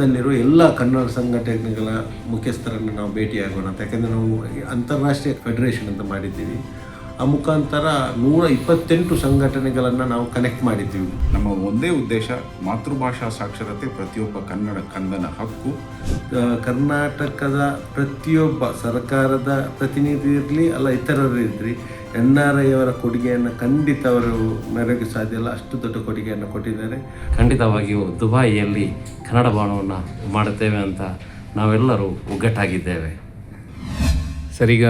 ಪ್ರಪಂಚದಲ್ಲಿರುವ ಎಲ್ಲ ಕನ್ನಡ ಸಂಘಟನೆಗಳ ಮುಖ್ಯಸ್ಥರನ್ನು ನಾವು ಭೇಟಿಯಾಗೋಣ ಅಂತ. ಯಾಕಂದರೆ ನಾವು ಅಂತಾರಾಷ್ಟ್ರೀಯ ಫೆಡರೇಷನ್ ಅಂತ ಮಾಡಿದ್ದೀವಿ. ಆ ಮುಖಾಂತರ ನೂರ ಇಪ್ಪತ್ತೆಂಟು ಸಂಘಟನೆಗಳನ್ನು ನಾವು ಕನೆಕ್ಟ್ ಮಾಡಿದ್ದೀವಿ. ನಮ್ಮ ಒಂದೇ ಉದ್ದೇಶ ಮಾತೃಭಾಷಾ ಸಾಕ್ಷರತೆ ಪ್ರತಿಯೊಬ್ಬ ಕನ್ನಡ ಕಂದನ ಹಕ್ಕು. ಕರ್ನಾಟಕದ ಪ್ರತಿಯೊಬ್ಬ ಸರ್ಕಾರದ ಪ್ರತಿನಿಧಿ ಇರಲಿ ಅಲ್ಲ ಇತರರು ಇರಲಿ ಎನ್ ಆರ್ ಐ ಅವರ ಕೊಡುಗೆಯನ್ನು ಖಂಡಿತ ಅವರು ಮೆರೆಗೆ ಸಾಧ್ಯ ಇಲ್ಲ. ಅಷ್ಟು ದೊಡ್ಡ ಕೊಡುಗೆಯನ್ನು ಕೊಟ್ಟಿದ್ದಾರೆ. ಖಂಡಿತವಾಗಿಯೂ ದುಬಾಯಿಯಲ್ಲಿ ಕನ್ನಡ ಭವನವನ್ನು ಮಾಡುತ್ತೇವೆ ಅಂತ ನಾವೆಲ್ಲರೂ ಒಗ್ಗಟ್ಟಾಗಿದ್ದೇವೆ. ಸರ್ ಈಗ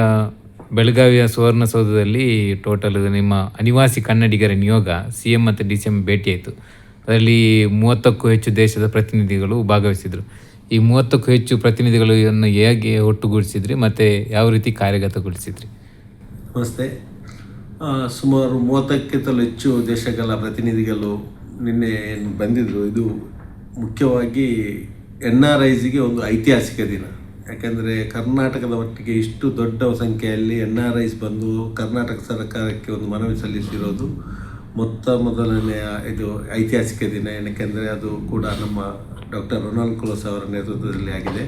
ಬೆಳಗಾವಿಯ ಸುವರ್ಣಸೌಧದಲ್ಲಿ ಟೋಟಲ್ ನಿಮ್ಮ ಅನಿವಾಸಿ ಕನ್ನಡಿಗರ ನಿಯೋಗ ಸಿ ಎಂ ಮತ್ತು ಡಿ ಸಿ ಎಂ ಭೇಟಿಯಾಯಿತು. ಅದರಲ್ಲಿ ಮೂವತ್ತಕ್ಕೂ ಹೆಚ್ಚು ದೇಶದ ಪ್ರತಿನಿಧಿಗಳು ಭಾಗವಹಿಸಿದರು. ಈ ಮೂವತ್ತಕ್ಕೂ ಹೆಚ್ಚು ಪ್ರತಿನಿಧಿಗಳು ಪ್ರತಿನಿಧಿಗಳನ್ನು ಹೇಗೆ ಒಟ್ಟುಗೂಡಿಸಿದ್ರಿ ಮತ್ತು ಯಾವ ರೀತಿ ಕಾರ್ಯಗತಗೊಳಿಸಿದ್ರಿ? ನಮಸ್ತೆ. ಸುಮಾರು ಮೂವತ್ತಕ್ಕಿಂತಲೂ ಹೆಚ್ಚು ದೇಶಗಳ ಪ್ರತಿನಿಧಿಗಳು ನಿನ್ನೆ ಏನು ಬಂದಿದ್ದರು ಇದು ಮುಖ್ಯವಾಗಿ ಎನ್ ಆರ್ ಐಸಿಗೆ ಒಂದು ಐತಿಹಾಸಿಕ ದಿನ. ಯಾಕೆಂದರೆ ಕರ್ನಾಟಕದ ಒಟ್ಟಿಗೆ ಇಷ್ಟು ದೊಡ್ಡ ಸಂಖ್ಯೆಯಲ್ಲಿ ಎನ್ ಆರ್ ಐಸ್ ಬಂದು ಕರ್ನಾಟಕ ಸರ್ಕಾರಕ್ಕೆ ಒಂದು ಮನವಿ ಸಲ್ಲಿಸಿರೋದು ಮೊತ್ತ ಮೊದಲನೆಯ ಇದು ಐತಿಹಾಸಿಕ ದಿನ. ಏನಕ್ಕೆಂದರೆ ಅದು ಕೂಡ ನಮ್ಮ ಡಾಕ್ಟರ್ ರೊನಾಲ್ಡ್ ಕ್ಲೋಸ್ ಅವರ ನೇತೃತ್ವದಲ್ಲಿ ಆಗಿದೆ.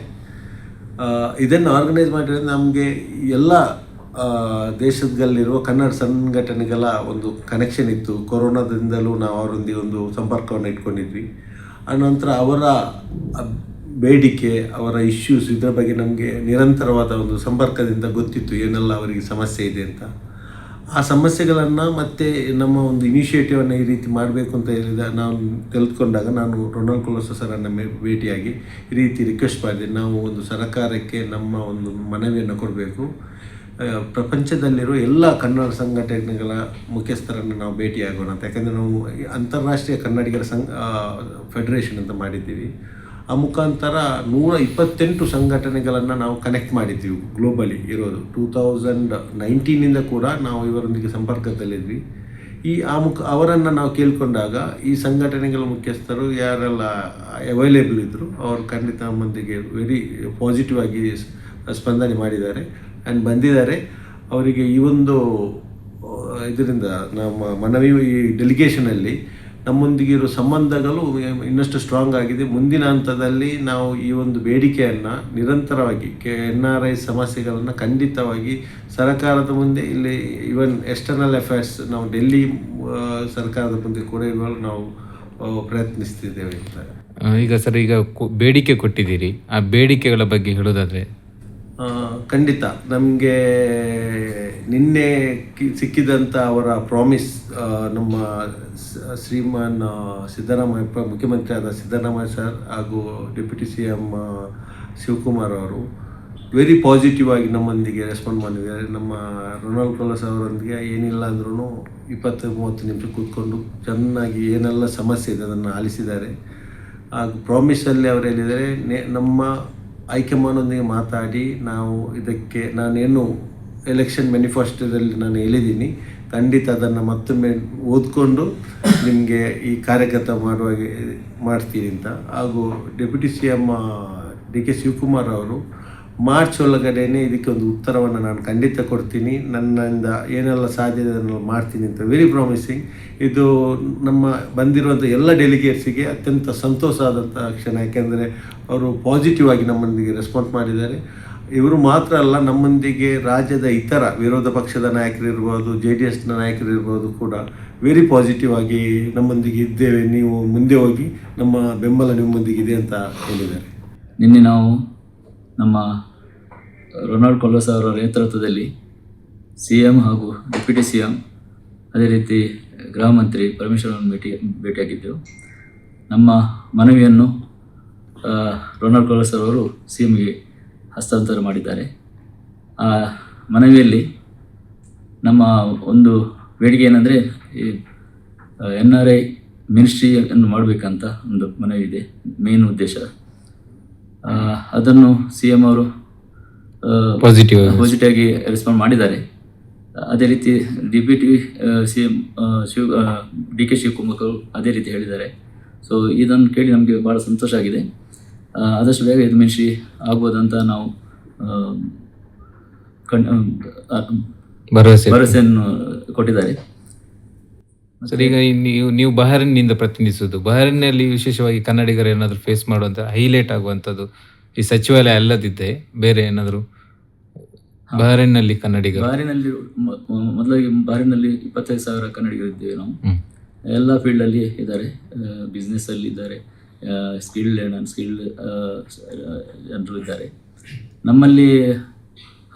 ಇದನ್ನು ಆರ್ಗನೈಸ್ ಮಾಡಿರೋದು ನಮಗೆ ಎಲ್ಲ ದೇಶದಲ್ಲಿರುವ ಕನ್ನಡ ಸಂಘಟನೆಗಳ ಒಂದು ಕನೆಕ್ಷನ್ ಇತ್ತು. ಕೊರೋನಾದಿಂದಲೂ ನಾವು ಅವರೊಂದಿಗೆ ಒಂದು ಸಂಪರ್ಕವನ್ನು ಇಟ್ಕೊಂಡಿದ್ವಿ. ಅನಂತರ ಅವರ ಬೇಡಿಕೆ, ಅವರ ಇಶ್ಯೂಸ್ ಇದರ ಬಗ್ಗೆ ನಮಗೆ ನಿರಂತರವಾದ ಒಂದು ಸಂಪರ್ಕದಿಂದ ಗೊತ್ತಿತ್ತು. ಏನೆಲ್ಲ ಅವರಿಗೆ ಸಮಸ್ಯೆ ಇದೆ ಅಂತ. ಆ ಸಮಸ್ಯೆಗಳನ್ನು ಮತ್ತೆ ನಮ್ಮ ಒಂದು ಇನಿಷಿಯೇಟಿವನ್ನು ಈ ರೀತಿ ಮಾಡಬೇಕು ಅಂತ ಹೇಳಿದ ನಾವು ತೆಗೆದುಕೊಂಡಾಗ ನಾನು ರೊನಾಲ್ಡ್ ಕೊಲೋಸ ಸರನ್ನು ಭೇಟಿಯಾಗಿ ಈ ರೀತಿ ರಿಕ್ವೆಸ್ಟ್ ಮಾಡಿದೆ. ನಾವು ಒಂದು ಸರ್ಕಾರಕ್ಕೆ ನಮ್ಮ ಒಂದು ಮನವಿಯನ್ನು ಕೊಡಬೇಕು. ಪ್ರಪಂಚದಲ್ಲಿರುವ ಎಲ್ಲ ಕನ್ನಡ ಸಂಘಟನೆಗಳ ಮುಖ್ಯಸ್ಥರನ್ನು ನಾವು ಭೇಟಿಯಾಗೋಣ ಅಂತ. ಯಾಕಂದರೆ ನಾವು ಅಂತಾರಾಷ್ಟ್ರೀಯ ಕನ್ನಡಿಗರ ಸಂಘ ಫೆಡರೇಷನ್ ಅಂತ ಮಾಡಿದ್ದೀವಿ. ಆ ಮುಖಾಂತರ ನೂರ ಇಪ್ಪತ್ತೆಂಟು ಸಂಘಟನೆಗಳನ್ನು ನಾವು ಕನೆಕ್ಟ್ ಮಾಡಿದ್ದೀವಿ ಗ್ಲೋಬಲಿ ಇರೋದು. ಟೂ ತೌಸಂಡ್ ನೈನ್ಟೀನಿಂದ ಕೂಡ ನಾವು ಇವರೊಂದಿಗೆ ಸಂಪರ್ಕದಲ್ಲಿದ್ವಿ. ಈ, ಆ ಮುಖ, ಅವರನ್ನು ನಾವು ಕೇಳಿಕೊಂಡಾಗ ಈ ಸಂಘಟನೆಗಳ ಮುಖ್ಯಸ್ಥರು ಯಾರೆಲ್ಲ ಅವೈಲೇಬಲ್ ಇದ್ದರು ಅವರು ಖಂಡಿತ ನಮ್ಮೊಂದಿಗೆ ವೆರಿ ಪಾಸಿಟಿವ್ ಆಗಿ ಸ್ಪಂದನೆ ಮಾಡಿದ್ದಾರೆ. ಆ್ಯಂಡ್ ಬಂದಿದ್ದಾರೆ. ಅವರಿಗೆ ಈ ಒಂದು ಇದರಿಂದ ನಮ್ಮ ಮನವಿ ಈ ಡೆಲಿಗೇಷನಲ್ಲಿ ನಮ್ಮೊಂದಿಗಿರೋ ಸಂಬಂಧಗಳು ಇನ್ನಷ್ಟು ಸ್ಟ್ರಾಂಗ್ ಆಗಿದೆ. ಮುಂದಿನ ಹಂತದಲ್ಲಿ ನಾವು ಈ ಒಂದು ಬೇಡಿಕೆಯನ್ನು ನಿರಂತರವಾಗಿ ಕೆ ಎನ್ ಆರ್ ಐ ಸಮಸ್ಯೆಗಳನ್ನು ಖಂಡಿತವಾಗಿ ಸರ್ಕಾರದ ಮುಂದೆ ಇಲ್ಲಿ ಇವನ್ ಎಕ್ಸ್ಟರ್ನಲ್ ಅಫೇರ್ಸ್ ನಾವು ಡೆಲ್ಲಿ ಸರ್ಕಾರದ ಮುಂದೆ ಕೂಡ ಇವಾಗ ನಾವು ಪ್ರಯತ್ನಿಸ್ತಿದ್ದೇವೆ ಅಂತ. ಈಗ ಸರ್, ಈಗ ಬೇಡಿಕೆ ಕೊಟ್ಟಿದ್ದೀರಿ. ಆ ಬೇಡಿಕೆಗಳ ಬಗ್ಗೆ ಹೇಳೋದಾದರೆ ಖಂಡಿತ. ನಮಗೆ ನಿನ್ನೆ ಸಿಕ್ಕಿದಂಥ ಅವರ ಪ್ರಾಮಿಸ್ ನಮ್ಮ ಶ್ರೀಮಾನ್ ಸಿದ್ದರಾಮಯ್ಯ ಮುಖ್ಯಮಂತ್ರಿಯಾದ ಸಿದ್ದರಾಮಯ್ಯ ಸರ್ ಹಾಗೂ ಡೆಪ್ಯೂಟಿ ಸಿ ಎಂ ಶಿವಕುಮಾರ್ ಅವರು ವೆರಿ ಪಾಸಿಟಿವ್ ಆಗಿ ನಮ್ಮೊಂದಿಗೆ ರೆಸ್ಪಾಂಡ್ ಮಾಡಿದ್ದಾರೆ. ನಮ್ಮ ರೊನಾಲ್ಡ್ ಕೊಲಸ್ ಅವರೊಂದಿಗೆ ಏನಿಲ್ಲ ಅಂದ್ರೂ ಇಪ್ಪತ್ತು ಮೂವತ್ತು ನಿಮಿಷ ಕೂತ್ಕೊಂಡು ಚೆನ್ನಾಗಿ ಏನೆಲ್ಲ ಸಮಸ್ಯೆ ಇದೆ ಅದನ್ನು ಆಲಿಸಿದ್ದಾರೆ. ಹಾಗೂ ಪ್ರಾಮಿಸಲ್ಲಿ ಅವರು ಹೇಳಿದರೆ ನೆ- ನಮ್ಮ ಹೈಕಮಾಂಡೊಂದಿಗೆ ಮಾತಾಡಿ ನಾವು ಇದಕ್ಕೆ ನಾನೇನು ಎಲೆಕ್ಷನ್ ಮ್ಯಾನಿಫೆಸ್ಟೋದಲ್ಲಿ ನಾನು ಹೇಳಿದ್ದೀನಿ, ಖಂಡಿತ ಅದನ್ನು ಮತ್ತೊಮ್ಮೆ ಓದ್ಕೊಂಡು ನಿಮಗೆ ಈ ಕಾರ್ಯಗತ ಮಾಡುವಾಗೆ ಮಾಡ್ತೀನಿ ಅಂತ. ಹಾಗೂ deputy C M D K Shivakumar ಅವರು ಮಾರ್ಚ್ ಒಳಗಡೆ ಇದಕ್ಕೆ ಒಂದು ಉತ್ತರವನ್ನು ನಾನು ಖಂಡಿತ ಕೊಡ್ತೀನಿ. ನನ್ನಿಂದ ಏನೆಲ್ಲ ಸಾಧ್ಯ ಅದನ್ನು ಮಾಡ್ತೀನಿ ಅಂತ. ವೆರಿ ಪ್ರಾಮಿಸಿಂಗ್ ಇದು ನಮ್ಮ ಬಂದಿರುವಂಥ ಎಲ್ಲ ಡೆಲಿಗೇಟ್ಸಿಗೆ ಅತ್ಯಂತ ಸಂತೋಷ ಆದಂಥ ಕ್ಷಣ. ಯಾಕೆಂದರೆ ಅವರು ಪಾಸಿಟಿವ್ ಆಗಿ ನಮ್ಮೊಂದಿಗೆ ರೆಸ್ಪಾನ್ಸ್ ಮಾಡಿದ್ದಾರೆ. ಇವರು ಮಾತ್ರ ಅಲ್ಲ, ನಮ್ಮೊಂದಿಗೆ ರಾಜ್ಯದ ಇತರ ವಿರೋಧ ಪಕ್ಷದ ನಾಯಕರಿರ್ಬೋದು ಜೆ ಡಿ ಎಸ್ನ ನಾಯಕರಿರ್ಬೋದು ಕೂಡ ವೆರಿ ಪಾಸಿಟಿವ್ ಆಗಿ ನಮ್ಮೊಂದಿಗೆ ಇದ್ದೇವೆ. ನೀವು ಮುಂದೆ ಹೋಗಿ ನಮ್ಮ ಬೆಂಬಲ ನಿಮ್ಮೊಂದಿಗೆ ಇದೆ ಅಂತ ಹೇಳಿದ್ದಾರೆ. ನಿನ್ನೆ ನಾವು ನಮ್ಮ ರೊನಾಲ್ಡ್ ಕೊಲ್ಲಸ್ ಅವರ ನೇತೃತ್ವದಲ್ಲಿ ಸಿ ಎಂ ಹಾಗೂ ಡೆಪ್ಯೂಟಿ ಸಿ ಎಂ ಅದೇ ರೀತಿ ಗೃಹ ಮಂತ್ರಿ ಪರಮೇಶ್ವರನ್ನು ಭೇಟಿ ಭೇಟಿಯಾಗಿದ್ದೆವು ನಮ್ಮ ಮನವಿಯನ್ನು ರೊನಾಲ್ಡ್ ಕೊಲ್ಲಸ್ ಅವರು ಸಿ ಎಂಗೆ ಹಸ್ತಾಂತರ ಮಾಡಿದ್ದಾರೆ. ಆ ಮನವಿಯಲ್ಲಿ ನಮ್ಮ ಒಂದು ಬೇಡಿಕೆ ಏನಂದರೆ, ಈ ಎನ್ ಆರ್ ಐ ಮಿನಿಸ್ಟ್ರಿಯನ್ನು ಮಾಡಬೇಕಂತ ಒಂದು ಮನವಿ ಇದೆ ಮೇನ್ ಉದ್ದೇಶ. ಅದನ್ನು ಸಿ ಎಂ ಅವರು Positive. ಪಾಸಿಟಿವ್ ಆಗಿ ರೆಸ್ಪಾಂಡ್ ಮಾಡಿದ್ದಾರೆ. ಅದೇ ರೀತಿ deputy C M Shiva D K Shivakumar ಅವರು ಅದೇ ರೀತಿ ಹೇಳಿದ್ದಾರೆ. ಸೊ ಇದನ್ನು ಕೇಳಿ ನಮಗೆ ಭಾಳ ಸಂತೋಷ ಆಗಿದೆ. ಆದಷ್ಟು ಬೇಗ ಇದು ಮಿನಿಸ್ಟ್ರಿ ಆಗ್ಬೋದಂತ ನಾವು ಕಣ್ ಭರವಸೆ. ಭರವಸೆಯನ್ನು ಕೊಟ್ಟಿದ್ದಾರೆ. ಸರಿ ಈಗ ನೀವು ನೀವು ಬಹರಿನ್ನಿಂದ ಪ್ರತಿನಿಧಿಸೋದು ಬಹರಿನಲ್ಲಿ ವಿಶೇಷವಾಗಿ ಕನ್ನಡಿಗರು ಏನಾದರೂ ಫೇಸ್ ಮಾಡುವಂಥ ಹೈಲೈಟ್ ಆಗುವಂಥದ್ದು ಈ ಸಚಿವಾಲಯ ಅಲ್ಲದಿದ್ದೆ ಬೇರೆ ಏನಾದರೂ? ಬಹರಿನ್ನಲ್ಲಿ ಕನ್ನಡಿಗರು? ಮ- ಮೊದಲಾಗಿ ಬಾರಿನಲ್ಲಿ ಇಪ್ಪತ್ತೈದು ಸಾವಿರ ಕನ್ನಡಿಗರು ಇದ್ದೇವೆ ನಾವು. ಎಲ್ಲ ಫೀಲ್ಡಲ್ಲಿ ಇದ್ದಾರೆ. ಬಿಸ್ನೆಸ್ಸಲ್ಲಿ ಇದ್ದಾರೆ. ಸ್ಕಿಲ್ಡ್ ಆ್ಯಂಡ್ ಅನ್ಸ್ಕಿಲ್ಡ್ ಜನರು ಇದ್ದಾರೆ. ನಮ್ಮಲ್ಲಿ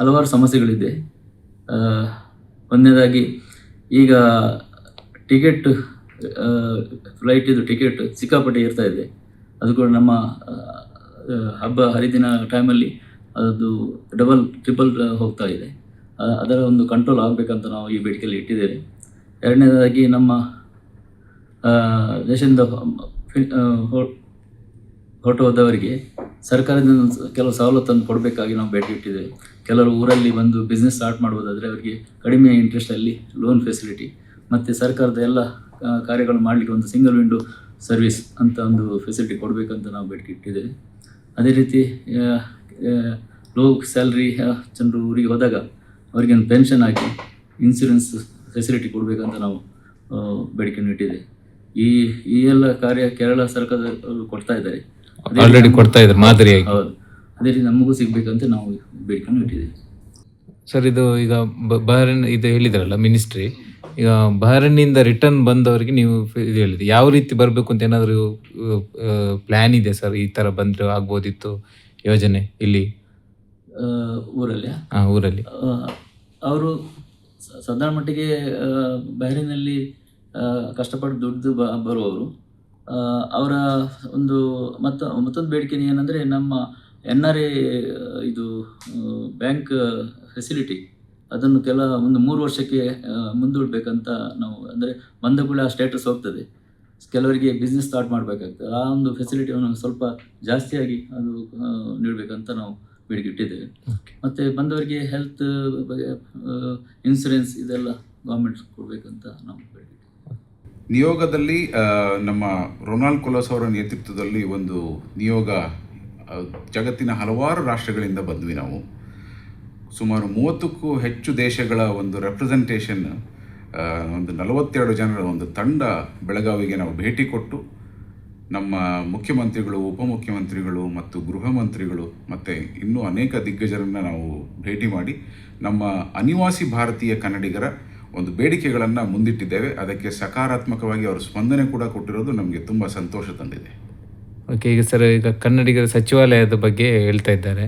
ಹಲವಾರು ಸಮಸ್ಯೆಗಳಿದೆ. ಒಂದನೇದಾಗಿ ಈಗ ಟಿಕೆಟ್ ಫ್ಲೈಟಿದು ಟಿಕೆಟ್ ಸಿಕ್ಕಾಪಟ್ಟೆ ಇರ್ತಾ ಇದೆ. ಅದು ಕೂಡ ನಮ್ಮ ಹಬ್ಬ ಹರಿದಿನ ಟೈಮಲ್ಲಿ ಅದು ಡಬಲ್ ಟ್ರಿಪಲ್ ಹೋಗ್ತಾ ಇದೆ. ಅದರ ಒಂದು ಕಂಟ್ರೋಲ್ ಆಗಬೇಕಂತ ನಾವು ಈ ಬೇಡಿಕೆಯಲ್ಲಿ ಇಟ್ಟಿದ್ದೇವೆ. ಎರಡನೇದಾಗಿ ನಮ್ಮ ದೇಶದಿಂದ ಹೊರಟೋದವರಿಗೆ ಸರ್ಕಾರದಿಂದ ಕೆಲವು ಸವಲತ್ತನ್ನು ಕೊಡಬೇಕಾಗಿ ನಾವು ಭೇಟಿ ಇಟ್ಟಿದ್ದೇವೆ. ಕೆಲವರು ಊರಲ್ಲಿ ಬಂದು ಬಿಸ್ನೆಸ್ ಸ್ಟಾರ್ಟ್ ಮಾಡ್ಬೋದಾದರೆ ಅವರಿಗೆ ಕಡಿಮೆ ಇಂಟ್ರೆಸ್ಟಲ್ಲಿ ಲೋನ್ ಫೆಸಿಲಿಟಿ ಮತ್ತು ಸರ್ಕಾರದ ಎಲ್ಲ ಕಾರ್ಯಗಳು ಮಾಡಲಿಕ್ಕೆ ಒಂದು ಸಿಂಗಲ್ ವಿಂಡೋ ಸರ್ವಿಸ್ ಅಂತ ಒಂದು ಫೆಸಿಲಿಟಿ ಕೊಡಬೇಕಂತ ನಾವು ಬೇಡಿಕೆ ಇಟ್ಟಿದ್ದೇವೆ. ಅದೇ ರೀತಿ ಲೋ ಸ್ಯಾಲ್ರಿ ಜನರು ಊರಿಗೆ ಹೋದಾಗ ಅವರಿಗೆ ಒಂದು ಪೆನ್ಷನ್ ಹಾಕಿ ಇನ್ಸೂರೆನ್ಸ್ ಫೆಸಿಲಿಟಿ ಕೊಡಬೇಕಂತ ನಾವು ಬೇಡಿಕೆಯನ್ನು ಇಟ್ಟಿದೆ ಈ ಈ ಎಲ್ಲ ಕಾರ್ಯ ಕೇರಳ ಸರ್ಕಾರದವರು ಕೊಡ್ತಾ ಇದ್ದಾರೆ. ಆಲ್ರೆಡಿ ಕೊಡ್ತಾ ಇದ್ದಾರೆ ಮಾದರಿಯಾಗಿ. ಹೌದು. ಅದೇ ರೀತಿ ನಮಗೂ ಸಿಗಬೇಕಂತ ನಾವು ಬೇಡಿಕೆಯನ್ನು ಇಟ್ಟಿದ್ದೇವೆ. ಸರ್ ಇದು ಈಗ ಬ- ಬಹರಿನ್ ಇದು ಹೇಳಿದ್ರಲ್ಲ ಮಿನಿಸ್ಟ್ರಿ ಈಗ ಬಹರಣ್ಣಿಂದ ರಿಟರ್ನ್ ಬಂದವರಿಗೆ ನೀವು ಇದು ಹೇಳಿದ್ರಿ. ಯಾವ ರೀತಿ ಬರಬೇಕು ಅಂತ ಏನಾದರೂ ಪ್ಲ್ಯಾನ್ ಇದೆ ಸರ್ ಈ ಥರ ಬಂದರೆ ಆಗ್ಬೋದಿತ್ತು? ಯೋಜನೆ ಇಲ್ಲಿ? ಊರಲ್ಲಿ? ಆ, ಊರಲ್ಲಿ. ಅವರು ಸಾಧಾರಣ ಮಟ್ಟಿಗೆ ಆ, ಬಹರಿನಲ್ಲಿ ಆ, ಕಷ್ಟಪಟ್ಟು ದುಡ್ದು ಬ ಬರುವವರು. ಆ, ಅವರ ಒಂದು ಮತ್ತ ಮತ್ತೊಂದು ಬೇಡಿಕೆ ಏನಂದರೆ ನಮ್ಮ ಎನ್ ಆರ್ ಎ ಇದು ಬ್ಯಾಂಕ್ ಫೆಸಿಲಿಟಿ. ಅದನ್ನು ಕೆಲ ಒಂದು ಮೂರು ವರ್ಷಕ್ಕೆ ಆ, ಮುಂದೂಡಬೇಕಂತ ನಾವು ಅಂದರೆ ಬಂದ ಕೂಡ ಆ ಸ್ಟೇಟಸ್ ಹೋಗ್ತದೆ. ಕೆಲವರಿಗೆ ಬಿಸ್ನೆಸ್ ಸ್ಟಾರ್ಟ್ ಮಾಡಬೇಕಾಗ್ತದೆ. ಆ ಒಂದು ಫೆಸಿಲಿಟಿಯನ್ನು ಸ್ವಲ್ಪ ಜಾಸ್ತಿಯಾಗಿ ಅದು ನೀಡಬೇಕಂತ ನಾವು ಬೇಡಿಕೆ ಇಟ್ಟಿದ್ದೇವೆ. ಮತ್ತು ಬಂದವರಿಗೆ ಹೆಲ್ತ್ ಬಗ್ಗೆ ಇನ್ಸೂರೆನ್ಸ್ ಇದೆಲ್ಲ ಗೌರ್ಮೆಂಟ್ ಕೊಡಬೇಕಂತ ನಾವು ಬೇಡಿಕೆ ಇಟ್ಟಿದ್ದೇವೆ. ನಿಯೋಗದಲ್ಲಿ ನಮ್ಮ ರೊನಾಲ್ಡ್ ಕೊಲೋಸ್ ಅವರ ನೇತೃತ್ವದಲ್ಲಿ ಒಂದು ನಿಯೋಗ ಜಗತ್ತಿನ ಹಲವಾರು ರಾಷ್ಟ್ರಗಳಿಂದ ಬಂದ್ವಿ ನಾವು. ಸುಮಾರು ಮೂವತ್ತಕ್ಕೂ ಹೆಚ್ಚು ದೇಶಗಳ ಒಂದು ರೆಪ್ರೆಸೆಂಟೇಷನ್ ಒಂದು ನಲವತ್ತೆರಡು ಜನರ ಒಂದು ತಂಡ ಬೆಳಗಾವಿಗೆ ನಾವು ಭೇಟಿ ಕೊಟ್ಟು ನಮ್ಮ ಮುಖ್ಯಮಂತ್ರಿಗಳು, ಉಪಮುಖ್ಯಮಂತ್ರಿಗಳು ಮತ್ತು ಗೃಹ ಮಂತ್ರಿಗಳು ಮತ್ತು ಇನ್ನೂ ಅನೇಕ ದಿಗ್ಗಜರನ್ನು ನಾವು ಭೇಟಿ ಮಾಡಿ ನಮ್ಮ ಅನಿವಾಸಿ ಭಾರತೀಯ ಕನ್ನಡಿಗರ ಒಂದು ಬೇಡಿಕೆಗಳನ್ನು ಮುಂದಿಟ್ಟಿದ್ದೇವೆ. ಅದಕ್ಕೆ ಸಕಾರಾತ್ಮಕವಾಗಿ ಅವರು ಸ್ಪಂದನೆ ಕೂಡ ಕೊಟ್ಟಿರೋದು ನಮಗೆ ತುಂಬ ಸಂತೋಷ ತಂದಿದೆ. ಓಕೆ, ಈಗ ಸರ್, ಈಗ ಕನ್ನಡಿಗರ ಸಚಿವಾಲಯದ ಬಗ್ಗೆ ಹೇಳ್ತಾ ಇದ್ದಾರೆ.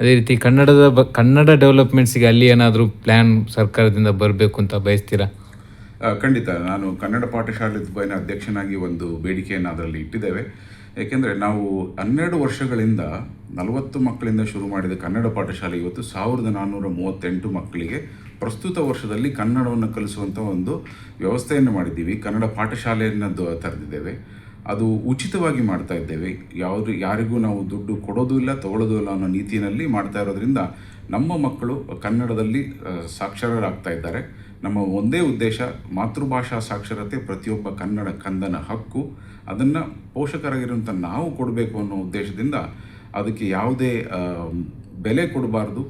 ಅದೇ ರೀತಿ ಕನ್ನಡದ ಬ, ಕನ್ನಡ ಡೆವಲಪ್ಮೆಂಟ್ಸಿಗೆ ಅಲ್ಲಿ ಏನಾದರೂ ಪ್ಲ್ಯಾನ್ ಸರ್ಕಾರದಿಂದ ಬರಬೇಕು ಅಂತ ಬಯಸ್ತೀರಾ? ಖಂಡಿತ. ನಾನು ಕನ್ನಡ ಪಾಠಶಾಲೆ ದುಬೈನ ಅಧ್ಯಕ್ಷನಾಗಿ ಒಂದು ಬೇಡಿಕೆಯನ್ನು ಅದರಲ್ಲಿ ಇಟ್ಟಿದ್ದೇವೆ. ಏಕೆಂದರೆ ನಾವು ಹನ್ನೆರಡು ವರ್ಷಗಳಿಂದ ನಲವತ್ತು ಮಕ್ಕಳಿಂದ ಶುರು ಮಾಡಿದ ಕನ್ನಡ ಪಾಠಶಾಲೆ ಇವತ್ತು ಸಾವಿರದ ನಾನ್ನೂರ ಮೂವತ್ತೆಂಟು ಮಕ್ಕಳಿಗೆ ಪ್ರಸ್ತುತ ವರ್ಷದಲ್ಲಿ ಕನ್ನಡವನ್ನು ಕಲಿಸುವಂಥ ಒಂದು ವ್ಯವಸ್ಥೆಯನ್ನು ಮಾಡಿದ್ದೀವಿ. ಕನ್ನಡ ಪಾಠಶಾಲೆಯನ್ನು ತರೆದಿದ್ದೇವೆ. ಅದು ಉಚಿತವಾಗಿ ಮಾಡ್ತಾ ಇದ್ದೇವೆ. ಯಾವುದು, ಯಾರಿಗೂ ನಾವು ದುಡ್ಡು ಕೊಡೋದು ಇಲ್ಲ, ತಗೊಳ್ಳೋದು ಇಲ್ಲ ಅನ್ನೋ ನೀತಿಯಲ್ಲಿ ಮಾಡ್ತಾ ಇರೋದ್ರಿಂದ ನಮ್ಮ ಮಕ್ಕಳು ಕನ್ನಡದಲ್ಲಿ ಸಾಕ್ಷರರಾಗ್ತಾ ಇದ್ದಾರೆ. ನಮ್ಮ ಒಂದೇ ಉದ್ದೇಶ ಮಾತೃಭಾಷಾ ಸಾಕ್ಷರತೆ, ಪ್ರತಿಯೊಬ್ಬ ಕನ್ನಡ ಕಂದನ ಹಕ್ಕು. ಅದನ್ನು ಪೋಷಕರಾಗಿರುವಂಥ ನಾವು ಕೊಡಬೇಕು ಅನ್ನೋ ಉದ್ದೇಶದಿಂದ ಅದಕ್ಕೆ ಯಾವುದೇ ಬೆಲೆ ಕೊಡಬಾರ್ದು.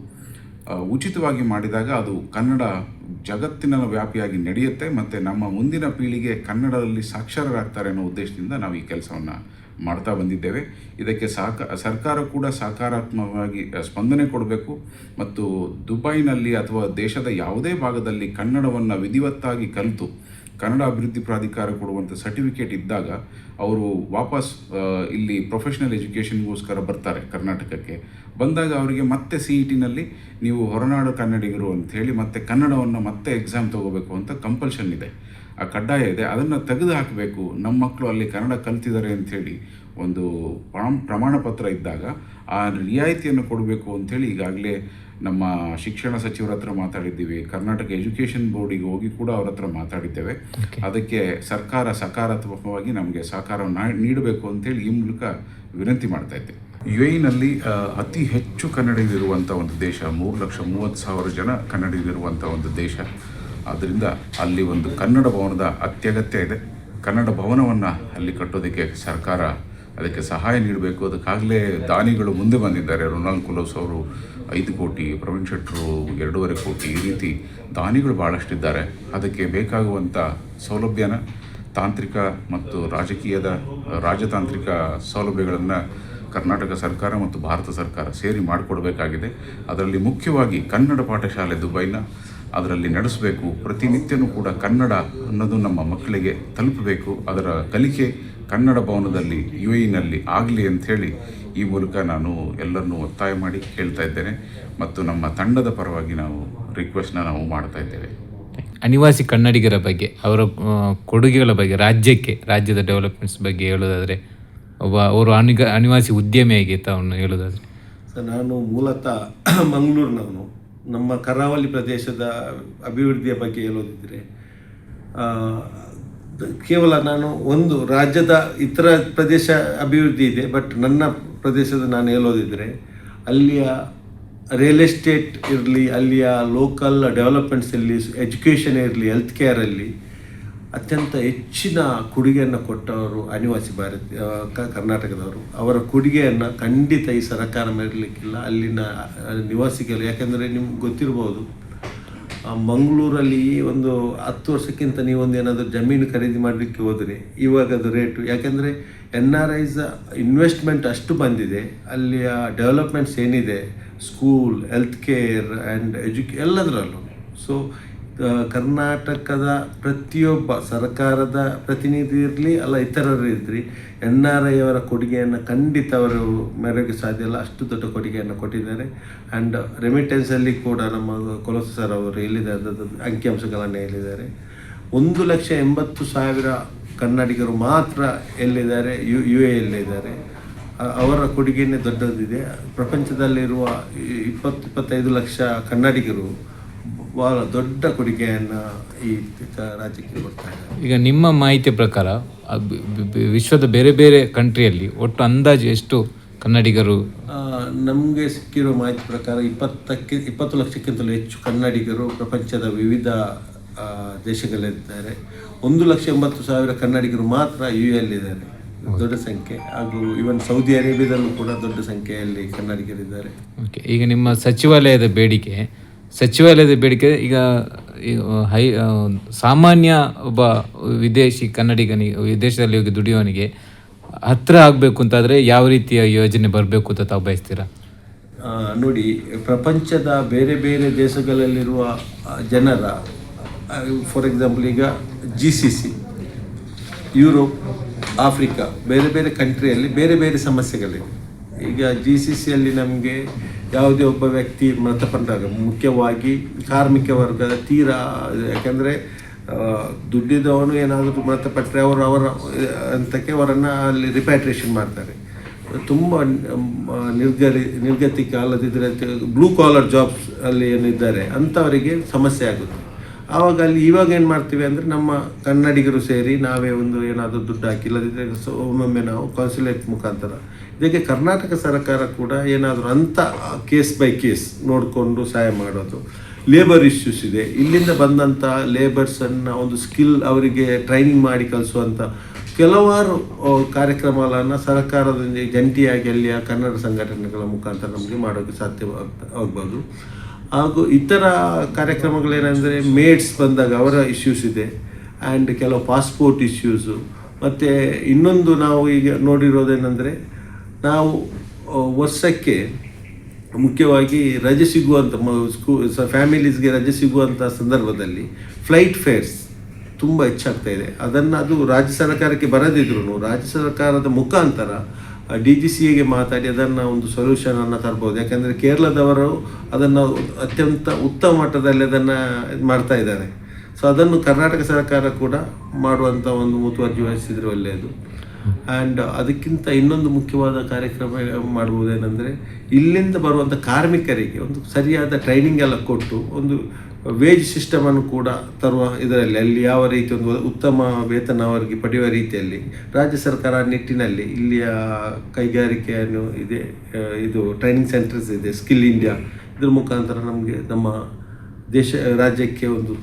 ಉಚಿತವಾಗಿ ಮಾಡಿದಾಗ ಅದು ಕನ್ನಡ ಜಗತ್ತಿನ ವ್ಯಾಪಿಯಾಗಿ ನಡೆಯುತ್ತೆ. ಮತ್ತು ನಮ್ಮ ಮುಂದಿನ ಪೀಳಿಗೆ ಕನ್ನಡದಲ್ಲಿ ಸಾಕ್ಷರರಾಗ್ತಾರೆ ಅನ್ನೋ ಉದ್ದೇಶದಿಂದ ನಾವು ಈ ಕೆಲಸವನ್ನು ಮಾಡ್ತಾ ಬಂದಿದ್ದೇವೆ. ಇದಕ್ಕೆ ಸಾಕ, ಸರ್ಕಾರ ಕೂಡ ಸಕಾರಾತ್ಮಕವಾಗಿ ಸ್ಪಂದನೆ ಕೊಡಬೇಕು. ಮತ್ತು ದುಬೈನಲ್ಲಿ ಅಥವಾ ದೇಶದ ಯಾವುದೇ ಭಾಗದಲ್ಲಿ ಕನ್ನಡವನ್ನು ವಿಧಿವತ್ತಾಗಿ ಕಲಿತು, ಕನ್ನಡ ಅಭಿವೃದ್ಧಿ ಪ್ರಾಧಿಕಾರ ಕೊಡುವಂಥ ಸರ್ಟಿಫಿಕೇಟ್ ಇದ್ದಾಗ ಅವರು ವಾಪಸ್ ಇಲ್ಲಿ ಪ್ರೊಫೆಷ್ನಲ್ ಎಜುಕೇಷನ್ಗೋಸ್ಕರ ಬರ್ತಾರೆ ಕರ್ನಾಟಕಕ್ಕೆ. ಬಂದಾಗ ಅವರಿಗೆ ಮತ್ತೆ ಸಿ ಇ ಟಿನಲ್ಲಿ ನೀವು ಹೊರನಾಡು ಕನ್ನಡಿಗರು ಅಂಥೇಳಿ ಮತ್ತೆ ಕನ್ನಡವನ್ನು ಮತ್ತೆ ಎಕ್ಸಾಮ್ ತಗೋಬೇಕು ಅಂತ ಕಂಪಲ್ಷನ್ ಇದೆ. ಆ ಕಡ್ಡಾಯ ಇದೆ. ಅದನ್ನು ತೆಗೆದು ಹಾಕಬೇಕು ನಮ್ಮ ಮಕ್ಕಳು ಅಲ್ಲಿ ಕನ್ನಡ ಕಲ್ತಿದ್ದಾರೆ ಅಂಥೇಳಿ ಒಂದು ಪ್ರಮಾಣ ಪತ್ರ ಇದ್ದಾಗ ಆ ರಿಯಾಯಿತಿಯನ್ನು ಕೊಡಬೇಕು ಅಂಥೇಳಿ ಈಗಾಗಲೇ ನಮ್ಮ ಶಿಕ್ಷಣ ಸಚಿವರ ಹತ್ರ ಮಾತಾಡಿದ್ದೀವಿ. ಕರ್ನಾಟಕ ಎಜುಕೇಷನ್ ಬೋರ್ಡಿಗೆ ಹೋಗಿ ಕೂಡ ಅವ್ರ ಹತ್ರ ಮಾತಾಡಿದ್ದೇವೆ. ಅದಕ್ಕೆ ಸರ್ಕಾರ ಸಕಾರಾತ್ಮಕವಾಗಿ ನಮಗೆ ಸಹಕಾರವನ್ನು ನೀಡಬೇಕು ಅಂತೇಳಿ ಈ ಮೂಲಕ ವಿನಂತಿ ಮಾಡ್ತಾ ಇದ್ದೆ. ಯು ಎನಲ್ಲಿ ಅತಿ ಹೆಚ್ಚು ಕನ್ನಡಿಗರಿರುವಂಥ ಒಂದು ದೇಶ ಮೂರು ಲಕ್ಷ ಮೂವತ್ತು ಸಾವಿರ ಜನ ಕನ್ನಡಿಗರಿರುವಂಥ ಒಂದು ದೇಶ. ಆದ್ದರಿಂದ ಅಲ್ಲಿ ಒಂದು ಕನ್ನಡ ಭವನದ ಅತ್ಯಗತ್ಯ ಇದೆ. ಕನ್ನಡ ಭವನವನ್ನು ಅಲ್ಲಿ ಕಟ್ಟೋದಕ್ಕೆ ಸರ್ಕಾರ ಅದಕ್ಕೆ ಸಹಾಯ ನೀಡಬೇಕು. ಅದಕ್ಕಾಗಲೇ ದಾನಿಗಳು ಮುಂದೆ ಬಂದಿದ್ದಾರೆ. ರೊನಾಲ್ಡ್ ಕುಲೋಸ್ ಅವರು ಐದು ಕೋಟಿ, ಪ್ರವೀಣ್ ಶೆಟ್ಟರು ಎರಡೂವರೆ ಕೋಟಿ ಈ ರೀತಿ ದಾನಿಗಳು ಭಾಳಷ್ಟಿದ್ದಾರೆ ಅದಕ್ಕೆ ಬೇಕಾಗುವಂಥ ಸೌಲಭ್ಯನ, ತಾಂತ್ರಿಕ ಮತ್ತು ರಾಜಕೀಯದ, ರಾಜತಾಂತ್ರಿಕ ಸೌಲಭ್ಯಗಳನ್ನು ಕರ್ನಾಟಕ ಸರ್ಕಾರ ಮತ್ತು ಭಾರತ ಸರ್ಕಾರ ಸೇರಿ ಮಾಡಿಕೊಡಬೇಕಾಗಿದೆ. ಅದರಲ್ಲಿ ಮುಖ್ಯವಾಗಿ ಕನ್ನಡ ಪಾಠಶಾಲೆ ದುಬೈನ ಅದರಲ್ಲಿ ನಡೆಸಬೇಕು. ಪ್ರತಿನಿತ್ಯನೂ ಕೂಡ ಕನ್ನಡ ಅನ್ನೋದು ನಮ್ಮ ಮಕ್ಕಳಿಗೆ ತಲುಪಬೇಕು. ಅದರ ಕಲಿಕೆ ಕನ್ನಡ ಭವನದಲ್ಲಿ ಯು ಎನಲ್ಲಿ ಆಗಲಿ ಅಂಥೇಳಿ ಈ ಮೂಲಕ ನಾನು ಎಲ್ಲರನ್ನೂ ಒತ್ತಾಯ ಮಾಡಿ ಹೇಳ್ತಾ ಇದ್ದೇನೆ ಮತ್ತು ನಮ್ಮ ತಂಡದ ಪರವಾಗಿ ನಾವು ರಿಕ್ವೆಸ್ಟ್ನ ನಾವು ಮಾಡ್ತಾ ಇದ್ದೇವೆ. ಅನಿವಾಸಿ ಕನ್ನಡಿಗರ ಬಗ್ಗೆ ಅವರ ಕೊಡುಗೆಗಳ ಬಗ್ಗೆ ರಾಜ್ಯಕ್ಕೆ ರಾಜ್ಯದ ಡೆವಲಪ್ಮೆಂಟ್ಸ್ ಬಗ್ಗೆ ಹೇಳೋದಾದರೆ ಒಬ್ಬ ಅವರು ಅನಿಗ ಅನಿವಾಸಿ ಉದ್ಯಮಿಯಾಗಿ ತಾವನ್ನು ಹೇಳೋದಾದರೆ. ಸರ್ ನಾನು ಮೂಲತಃ ಮಂಗಳೂರಿನವನು. ನಮ್ಮ ಕರಾವಳಿ ಪ್ರದೇಶದ ಅಭಿವೃದ್ಧಿಯ ಬಗ್ಗೆ ಹೇಳೋದಿದ್ದರೆ ಆ, ಕೇವಲ ನಾನು ಒಂದು ರಾಜ್ಯದ ಇತರ ಪ್ರದೇಶ ಅಭಿವೃದ್ಧಿ ಇದೆ ಬಟ್ ನನ್ನ ಪ್ರದೇಶದ ನಾನು ಹೇಳೋದಿದ್ರೆ, ಅಲ್ಲಿಯ ರಿಯಲ್ ಎಸ್ಟೇಟ್ ಇರಲಿ, ಅಲ್ಲಿಯ ಲೋಕಲ್ ಡೆವಲಪ್ಮೆಂಟ್ಸ್ ಇರಲಿ ಎಜುಕೇಷನ್ ಇರಲಿ ಹೆಲ್ತ್ ಕೇರಲ್ಲಿ ಅತ್ಯಂತ ಹೆಚ್ಚಿನ ಕೊಡುಗೆಯನ್ನು ಕೊಟ್ಟವರು ಅನಿವಾಸಿ ಭಾರತ ಕರ್ನಾಟಕದವರು. ಅವರ ಕೊಡುಗೆಯನ್ನು ಖಂಡಿತ ಈ ಸರ್ಕಾರ ಮೇರಲಿಕ್ಕಿಲ್ಲ ಅಲ್ಲಿನ ನಿವಾಸಿಗಳು, ಯಾಕೆಂದರೆ ನಿಮ್ಗೆ ಗೊತ್ತಿರ್ಬೋದು ಮಂಗಳೂರಲ್ಲಿ ಒಂದು ಹತ್ತು ವರ್ಷಕ್ಕಿಂತ ನೀವು ಒಂದು ಏನಾದರೂ ಜಮೀನು ಖರೀದಿ ಮಾಡಲಿಕ್ಕೆ ಹೋದರೆ ಇವಾಗ ಅದು ರೇಟು ಯಾಕೆಂದರೆ ಎನ್ ಆರ್ ಐಸ್ ಇನ್ವೆಸ್ಟ್ಮೆಂಟ್ ಅಷ್ಟು ಬಂದಿದೆ. ಅಲ್ಲಿಯ ಡೆವಲಪ್ಮೆಂಟ್ಸ್ ಏನಿದೆ? ಸ್ಕೂಲ್ ಹೆಲ್ತ್ ಕೇರ್ ಆ್ಯಂಡ್ ಎಜುಕೇ ಎಲ್ಲದರಲ್ಲೂ. ಸೊ ಕರ್ನಾಟಕದ ಪ್ರತಿಯೊಬ್ಬ ಸರ್ಕಾರದ ಪ್ರತಿನಿಧಿ ಇರಲಿ, ಅಲ್ಲ ಇತರರು ಇರಲಿ, ಎನ್ ಆರ್ ಐ ಅವರ ಕೊಡುಗೆಯನ್ನು ಖಂಡಿತ ಅವರು ಮೆರೆಗೆ ಸಾಧ್ಯ ಇಲ್ಲ. ಅಷ್ಟು ದೊಡ್ಡ ಕೊಡುಗೆಯನ್ನು ಕೊಟ್ಟಿದ್ದಾರೆ. ಆ್ಯಂಡ್ ರೆಮಿಟೆನ್ಸಲ್ಲಿ ಕೂಡ ನಮ್ಮ ಕೊಲಸ ಸರ್ ಅವರು ಹೇಳಿದ್ದಾರೆ ಅಂಕಿಅಂಶಗಳನ್ನು ಹೇಳಿದ್ದಾರೆ. ಒಂದು ಲಕ್ಷ ಎಂಬತ್ತು ಸಾವಿರ ಕನ್ನಡಿಗರು ಮಾತ್ರ ಎಲ್ಲಿದ್ದಾರೆ? ಯು ಯು ಎಲ್ಲಿದ್ದಾರೆ ಅವರ ಕೊಡುಗೆಯೇ ದೊಡ್ಡದಿದೆ. ಪ್ರಪಂಚದಲ್ಲಿರುವ ಇಪ್ಪತ್ತು ಇಪ್ಪತ್ತೈದು ಲಕ್ಷ ಕನ್ನಡಿಗರು ಬಹಳ ದೊಡ್ಡ ಕೊಡುಗೆಯನ್ನು ಈ ರಾಜ್ಯಕ್ಕೆ ಕೊಡ್ತಾ ಇದ್ದಾರೆ. ಈಗ ನಿಮ್ಮ ಮಾಹಿತಿ ಪ್ರಕಾರ ವಿಶ್ವದ ಬೇರೆ ಬೇರೆ ಕಂಟ್ರಿಯಲ್ಲಿ ಒಟ್ಟು ಅಂದಾಜು ಎಷ್ಟು ಕನ್ನಡಿಗರು? ನಮಗೆ ಸಿಕ್ಕಿರೋ ಮಾಹಿತಿ ಪ್ರಕಾರ ಇಪ್ಪತ್ತಕ್ಕೆ ಇಪ್ಪತ್ತು ಲಕ್ಷಕ್ಕಿಂತಲೂ ಹೆಚ್ಚು ಕನ್ನಡಿಗರು ಪ್ರಪಂಚದ ವಿವಿಧ ದೇಶಗಳಲ್ಲಿದ್ದಾರೆ. ಒಂದು ಲಕ್ಷ ಎಂಬತ್ತು ಸಾವಿರ ಕನ್ನಡಿಗರು ಮಾತ್ರ ಯು ಎಲ್ಲಿದ್ದಾರೆ ದೊಡ್ಡ ಸಂಖ್ಯೆ. ಹಾಗೂ ಇವನ್ ಸೌದಿ ಅರೇಬಿಯಾದಲ್ಲೂ ಕೂಡ ದೊಡ್ಡ ಸಂಖ್ಯೆಯಲ್ಲಿ ಕನ್ನಡಿಗರಿದ್ದಾರೆ. ಓಕೆ. ಈಗ ನಿಮ್ಮ ಸಚಿವಾಲಯದ ಬೇಡಿಕೆ ಸಚಿವಾಲಯದ ಬೇಡಿಕೆ, ಈಗ ಹೈ ಸಾಮಾನ್ಯ ಒಬ್ಬ ವಿದೇಶಿ ಕನ್ನಡಿಗನಿಗೆ ವಿದೇಶದಲ್ಲಿ ಹೋಗಿ ದುಡಿಯೋನಿಗೆ ಹತ್ತಿರ ಆಗಬೇಕು ಅಂತಾದರೆ ಯಾವ ರೀತಿಯ ಯೋಜನೆ ಬರಬೇಕು ಅಂತ ತಾವು ಬಯಸ್ತೀರಾ? ನೋಡಿ, ಪ್ರಪಂಚದ ಬೇರೆ ಬೇರೆ ದೇಶಗಳಲ್ಲಿರುವ ಜನರ, ಫಾರ್ ಎಕ್ಸಾಂಪಲ್ ಈಗ G C C Europe, Africa, ಬೇರೆ ಬೇರೆ ಕಂಟ್ರಿಯಲ್ಲಿ ಬೇರೆ ಬೇರೆ ಸಮಸ್ಯೆಗಳಿವೆ. ಈಗ ಜಿ ಸಿ ಸಿಯಲ್ಲಿ ನಮಗೆ ಯಾವುದೇ ಒಬ್ಬ ವ್ಯಕ್ತಿ ಮೃತಪಟ್ಟಾಗ ಮುಖ್ಯವಾಗಿ ಕಾರ್ಮಿಕ ವರ್ಗದ ತೀರಾ, ಯಾಕೆಂದರೆ ದುಡ್ಡಿದವನು ಏನಾದರೂ ಮೃತಪಟ್ಟರೆ ಅವರು ಅವರ ಅಂತಕ್ಕೆ ಅವರನ್ನು ಅಲ್ಲಿ ರಿಪ್ಯಾಟ್ರೇಷನ್ ಮಾಡ್ತಾರೆ. ತುಂಬ ನಿರ್ಗರಿ ನಿರ್ಗತಿಕ ಅಲ್ಲದಿದ್ದರೆ ಬ್ಲೂ ಕಾಲರ್ ಜಾಬ್ಸ್ ಅಲ್ಲಿ ಏನಿದ್ದಾರೆ, ಅಂಥವರಿಗೆ ಸಮಸ್ಯೆ ಆಗುತ್ತೆ. ಆವಾಗ ಅಲ್ಲಿ ಇವಾಗ ಏನು ಮಾಡ್ತೀವಿ ಅಂದರೆ ನಮ್ಮ ಕನ್ನಡಿಗರು ಸೇರಿ ನಾವೇ ಒಂದು ಏನಾದರೂ ದುಡ್ಡು ಹಾಕಿ ಇಲ್ಲದಿದ್ದರೆ ಸೊ, ಒಮ್ಮೊಮ್ಮೆ ನಾವು ಕಾನ್ಸುಲೇಟ್ ಮುಖಾಂತರ ಇದಕ್ಕೆ ಕರ್ನಾಟಕ ಸರ್ಕಾರ ಕೂಡ ಏನಾದರೂ ಅಂಥ ಕೇಸ್ ಬೈ ಕೇಸ್ ನೋಡಿಕೊಂಡು ಸಹಾಯ ಮಾಡೋದು. ಲೇಬರ್ ಇಶ್ಯೂಸ್ ಇದೆ. ಇಲ್ಲಿಂದ ಬಂದಂಥ ಲೇಬರ್ಸನ್ನು ಒಂದು ಸ್ಕಿಲ್ ಅವರಿಗೆ ಟ್ರೈನಿಂಗ್ ಮಾಡಿ ಕಲಿಸುವಂಥ ಕೆಲವಾರು ಕಾರ್ಯಕ್ರಮಗಳನ್ನು ಸರ್ಕಾರದೊಂದಿಗೆ ಜಂಟಿಯಾಗಿ ಅಲ್ಲಿಯ ಕನ್ನಡ ಸಂಘಟನೆಗಳ ಮುಖಾಂತರ ನಮಗೆ ಮಾಡೋಕ್ಕೆ ಸಾಧ್ಯವಾಗ್ಬೋದು ಹಾಗೂ ಇತರ ಕಾರ್ಯಕ್ರಮಗಳೇನೆಂದರೆ ಮೇಡ್ಸ್ ಬಂದಾಗ ಅವರ ಇಶ್ಯೂಸ್ ಇದೆ. ಆ್ಯಂಡ್ ಕೆಲವು ಪಾಸ್ಪೋರ್ಟ್ ಇಶ್ಯೂಸು ಮತ್ತು ಇನ್ನೊಂದು ನಾವು ಈಗ ನೋಡಿರೋದೇನೆಂದರೆ ನಾವು ವರ್ಷಕ್ಕೆ ಮುಖ್ಯವಾಗಿ ರಜೆ ಸಿಗುವಂಥ ಸ್ಕೂ ಫ್ಯಾಮಿಲೀಸ್ಗೆ ರಜೆ ಸಿಗುವಂಥ ಸಂದರ್ಭದಲ್ಲಿ ಫ್ಲೈಟ್ ಫೇರ್ಸ್ ತುಂಬ ಹೆಚ್ಚಾಗ್ತಾ ಇದೆ. ಅದನ್ನು ಅದು ರಾಜ್ಯ ಸರ್ಕಾರಕ್ಕೆ ಬರದಿದ್ರು ರಾಜ್ಯ ಸರ್ಕಾರದ ಮುಖಾಂತರ ಡಿ ಜಿ ಸಿ ಎಗೆ ಮಾತಾಡಿ ಅದನ್ನು ಒಂದು ಸೊಲ್ಯೂಷನನ್ನು ತರ್ಬೋದು. ಯಾಕೆಂದರೆ ಕೇರಳದವರು ಅದನ್ನು ಅತ್ಯಂತ ಉತ್ತಮ ಮಟ್ಟದಲ್ಲಿ ಅದನ್ನು ಮಾಡ್ತಾ ಇದ್ದಾರೆ. ಸೊ ಅದನ್ನು ಕರ್ನಾಟಕ ಸರ್ಕಾರ ಕೂಡ ಮಾಡುವಂಥ ಒಂದು ಮುತುವರ್ಜಿ ವಹಿಸಿದರೆ ಒಳ್ಳೆಯದು. ಆ್ಯಂಡ್ ಅದಕ್ಕಿಂತ ಇನ್ನೊಂದು ಮುಖ್ಯವಾದ ಕಾರ್ಯಕ್ರಮ ಮಾಡುವುದೇನೆಂದರೆ ಇಲ್ಲಿಂದ ಬರುವಂಥ ಕಾರ್ಮಿಕರಿಗೆ ಒಂದು ಸರಿಯಾದ ಟ್ರೈನಿಂಗ್ ಎಲ್ಲ ಕೊಟ್ಟು, ಒಂದು ವೇಜ್ ಸಿಸ್ಟಮನ್ನು ಕೂಡ ತರುವ ಇದರಲ್ಲಿ, ಅಲ್ಲಿ ಯಾವ ರೀತಿ ಒಂದು ಉತ್ತಮ ವೇತನ ಅವರಿಗೆ ಪಡೆಯುವ ರೀತಿಯಲ್ಲಿ, ರಾಜ್ಯ ಸರ್ಕಾರ ನಿಟ್ಟಿನಲ್ಲಿ ಇಲ್ಲಿಯ ಕೈಗಾರಿಕೆಯನ್ನು ಇದೆ ಇದು ಟ್ರೈನಿಂಗ್ ಸೆಂಟರ್ಸ್ ಇದೆ ಸ್ಕಿಲ್ ಇಂಡಿಯಾ ಇದ್ರ ಮುಖಾಂತರ ನಮಗೆ ನಮ್ಮ ದೇಶ, ರಾಜ್ಯಕ್ಕೆ ಒಂದು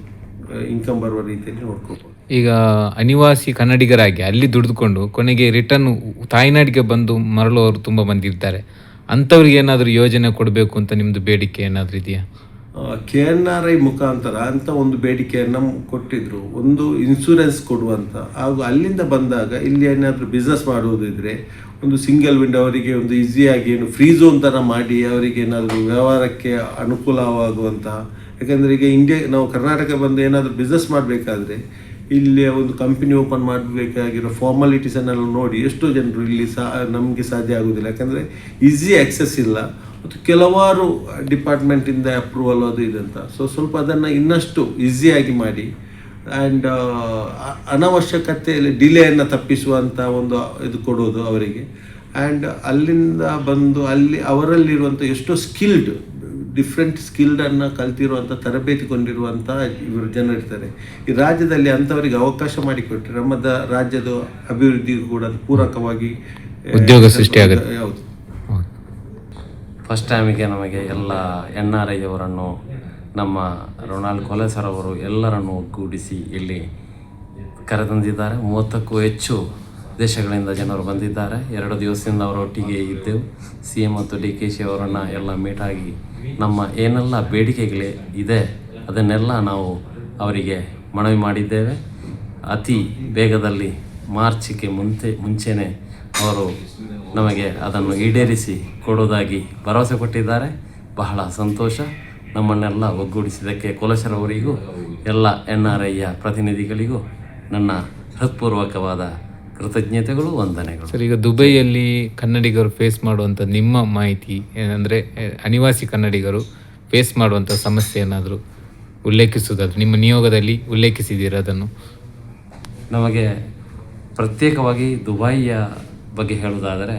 ಇನ್ಕಮ್ ಬರುವ ರೀತಿಯಲ್ಲಿ ನೋಡ್ಕೋಬೋದು. ಈಗ ಅನಿವಾಸಿ ಕನ್ನಡಿಗರಾಗಿ ಅಲ್ಲಿ ದುಡಿದುಕೊಂಡು ಕೊನೆಗೆ ರಿಟರ್ನ್ ತಾಯ್ನಾಡಿಗೆ ಬಂದು ಮರಳುವವರು ತುಂಬ ಬಂದಿರ್ತಾರೆ ಅಂಥವ್ರಿಗೆ ಏನಾದರೂ ಯೋಜನೆ ಕೊಡಬೇಕು ಅಂತ ನಿಮ್ಮದು ಬೇಡಿಕೆ ಏನಾದರೂ ಇದೆಯಾ? ಕೆ ಎನ್ ಆರ್ ಐ ಮುಖಾಂತರ ಅಂತ ಒಂದು ಬೇಡಿಕೆಯನ್ನು ಕೊಟ್ಟಿದ್ರು. ಒಂದು ಇನ್ಶೂರೆನ್ಸ್ ಕೊಡುವಂತ. ಹಾಗೂ ಅಲ್ಲಿಂದ ಬಂದಾಗ ಇಲ್ಲಿ ಏನಾದರೂ ಬಿಸ್ನೆಸ್ ಮಾಡುವುದಿದ್ರೆ ಒಂದು ಸಿಂಗಲ್ ವಿಂಡೋ ಅವರಿಗೆ ಒಂದು ಈಸಿಯಾಗಿ ಏನು ಫ್ರೀ ಝೋನ್ ಥರ ಮಾಡಿ ಅವರಿಗೆ ಏನಾದರೂ ವ್ಯವಹಾರಕ್ಕೆ ಅನುಕೂಲವಾಗುವಂತಹ ಯಾಕಂದರೆ ಈಗ ಇಂಡಿಯಾ ನಾವು ಕರ್ನಾಟಕ ಬಂದು ಏನಾದರೂ ಬಿಸ್ನೆಸ್ ಮಾಡಬೇಕಾದ್ರೆ ಇಲ್ಲಿ ಒಂದು ಕಂಪನಿ ಓಪನ್ ಮಾಡಬೇಕಾಗಿರೋ ಫಾರ್ಮಾಲಿಟೀಸನ್ನೆಲ್ಲ ನೋಡಿ ಎಷ್ಟೋ ಜನರು ಇಲ್ಲಿ ಸಾ, ನಮಗೆ ಸಾಧ್ಯ ಆಗೋದಿಲ್ಲ. ಯಾಕಂದರೆ ಈಸಿ ಆಕ್ಸೆಸ್ ಇಲ್ಲ. ಮತ್ತು ಕೆಲವಾರು ಡಿಪಾರ್ಟ್ಮೆಂಟಿಂದ ಅಪ್ರೂವಲ್ ಅದು ಇದಂತ ಸೊ ಸ್ವಲ್ಪ ಅದನ್ನು ಇನ್ನಷ್ಟು ಈಸಿಯಾಗಿ ಮಾಡಿ. ಆ್ಯಂಡ್ ಅನವಶ್ಯಕತೆಯಲ್ಲಿ ಡಿಲೇಯನ್ನು ತಪ್ಪಿಸುವಂಥ ಒಂದು ಇದು ಕೊಡೋದು ಅವರಿಗೆ. ಆ್ಯಂಡ್ ಅಲ್ಲಿಂದ ಬಂದು ಅಲ್ಲಿ ಅವರಲ್ಲಿರುವಂಥ ಎಷ್ಟೋ ಸ್ಕಿಲ್ಡ್ ಡಿಫ್ರೆಂಟ್ ಸ್ಕಿಲ್ಡನ್ನು ಕಲ್ತಿರುವಂಥ ತರಬೇತಿಗೊಂಡಿರುವಂಥ ಇವರು ಜನರಿರ್ತಾರೆ ಈ ರಾಜ್ಯದಲ್ಲಿ ಅಂಥವರಿಗೆ ಅವಕಾಶ ಮಾಡಿಕೊಟ್ಟರೆ ನಮ್ಮ ದ ರಾಜ್ಯದ ಅಭಿವೃದ್ಧಿಗೂ ಕೂಡ ಪೂರಕವಾಗಿ ಉದ್ಯೋಗ ಸೃಷ್ಟಿಯಾಗುತ್ತೆ. ಹೌದು. ಫಸ್ಟ್ ಟೈಮಿಗೆ ನಮಗೆ ಎಲ್ಲ ಎನ್ ಆರ್ ಐ ಅವರನ್ನು ನಮ್ಮ ರೊನಾಲ್ಡ್ ಕೊಲೆಸರ್ ಅವರು ಎಲ್ಲರನ್ನು ಒಗ್ಗೂಡಿಸಿ ಇಲ್ಲಿ ಕರೆತಂದಿದ್ದಾರೆ. ಮೂವತ್ತಕ್ಕೂ ಹೆಚ್ಚು ದೇಶಗಳಿಂದ ಜನರು ಬಂದಿದ್ದಾರೆ. ಎರಡು ದಿವಸದಿಂದ ಅವರೊಟ್ಟಿಗೆ ಇದ್ದೆವು. ಸಿ ಎಂ ಮತ್ತು ಡಿ ಕೆ ಶಿ ಅವರನ್ನು ಎಲ್ಲ ಮೀಟಾಗಿ ನಮ್ಮ ಏನೆಲ್ಲ ಬೇಡಿಕೆಗಳೇ ಇದೆ, ಅದನ್ನೆಲ್ಲ ನಾವು ಅವರಿಗೆ ಮನವಿ ಮಾಡಿದ್ದೇವೆ. ಅತಿ ಬೇಗದಲ್ಲಿ ಮಾರ್ಚ್ಗೆ ಮುಂಚೆ, ಮುಂಚೆನೇ ಅವರು ನಮಗೆ ಅದನ್ನು ಈಡೇರಿಸಿ ಕೊಡುವುದಾಗಿ ಭರವಸೆ ಕೊಟ್ಟಿದ್ದಾರೆ. ಬಹಳ ಸಂತೋಷ. ನಮ್ಮನ್ನೆಲ್ಲ ಒಗ್ಗೂಡಿಸಿದ್ದಕ್ಕೆ ಕೊಲಶರವರಿಗೂ ಎಲ್ಲ ಎನ್ ಆರ್ ಐಯ ಪ್ರತಿನಿಧಿಗಳಿಗೂ ನನ್ನ ಹೃತ್ಪೂರ್ವಕವಾದ ಕೃತಜ್ಞತೆಗಳು ವಂದನೆಗಳು. ಸರ್ ಈಗ ದುಬೈಯಲ್ಲಿ ಕನ್ನಡಿಗರು ಫೇಸ್ ಮಾಡುವಂಥ ನಿಮ್ಮ ಮಾಹಿತಿ ಏನಂದರೆ ಅನಿವಾಸಿ ಕನ್ನಡಿಗರು ಫೇಸ್ ಮಾಡುವಂಥ ಸಮಸ್ಯೆ ಏನಾದರೂ ಉಲ್ಲೇಖಿಸುವುದಾದ್ರೆ ನಿಮ್ಮ ನಿಯೋಗದಲ್ಲಿ ಉಲ್ಲೇಖಿಸಿದ್ದೀರಾ ಅದನ್ನು? ನಮಗೆ ಪ್ರತ್ಯೇಕವಾಗಿ ದುಬೈಯ ಬಗ್ಗೆ ಹೇಳುವುದಾದರೆ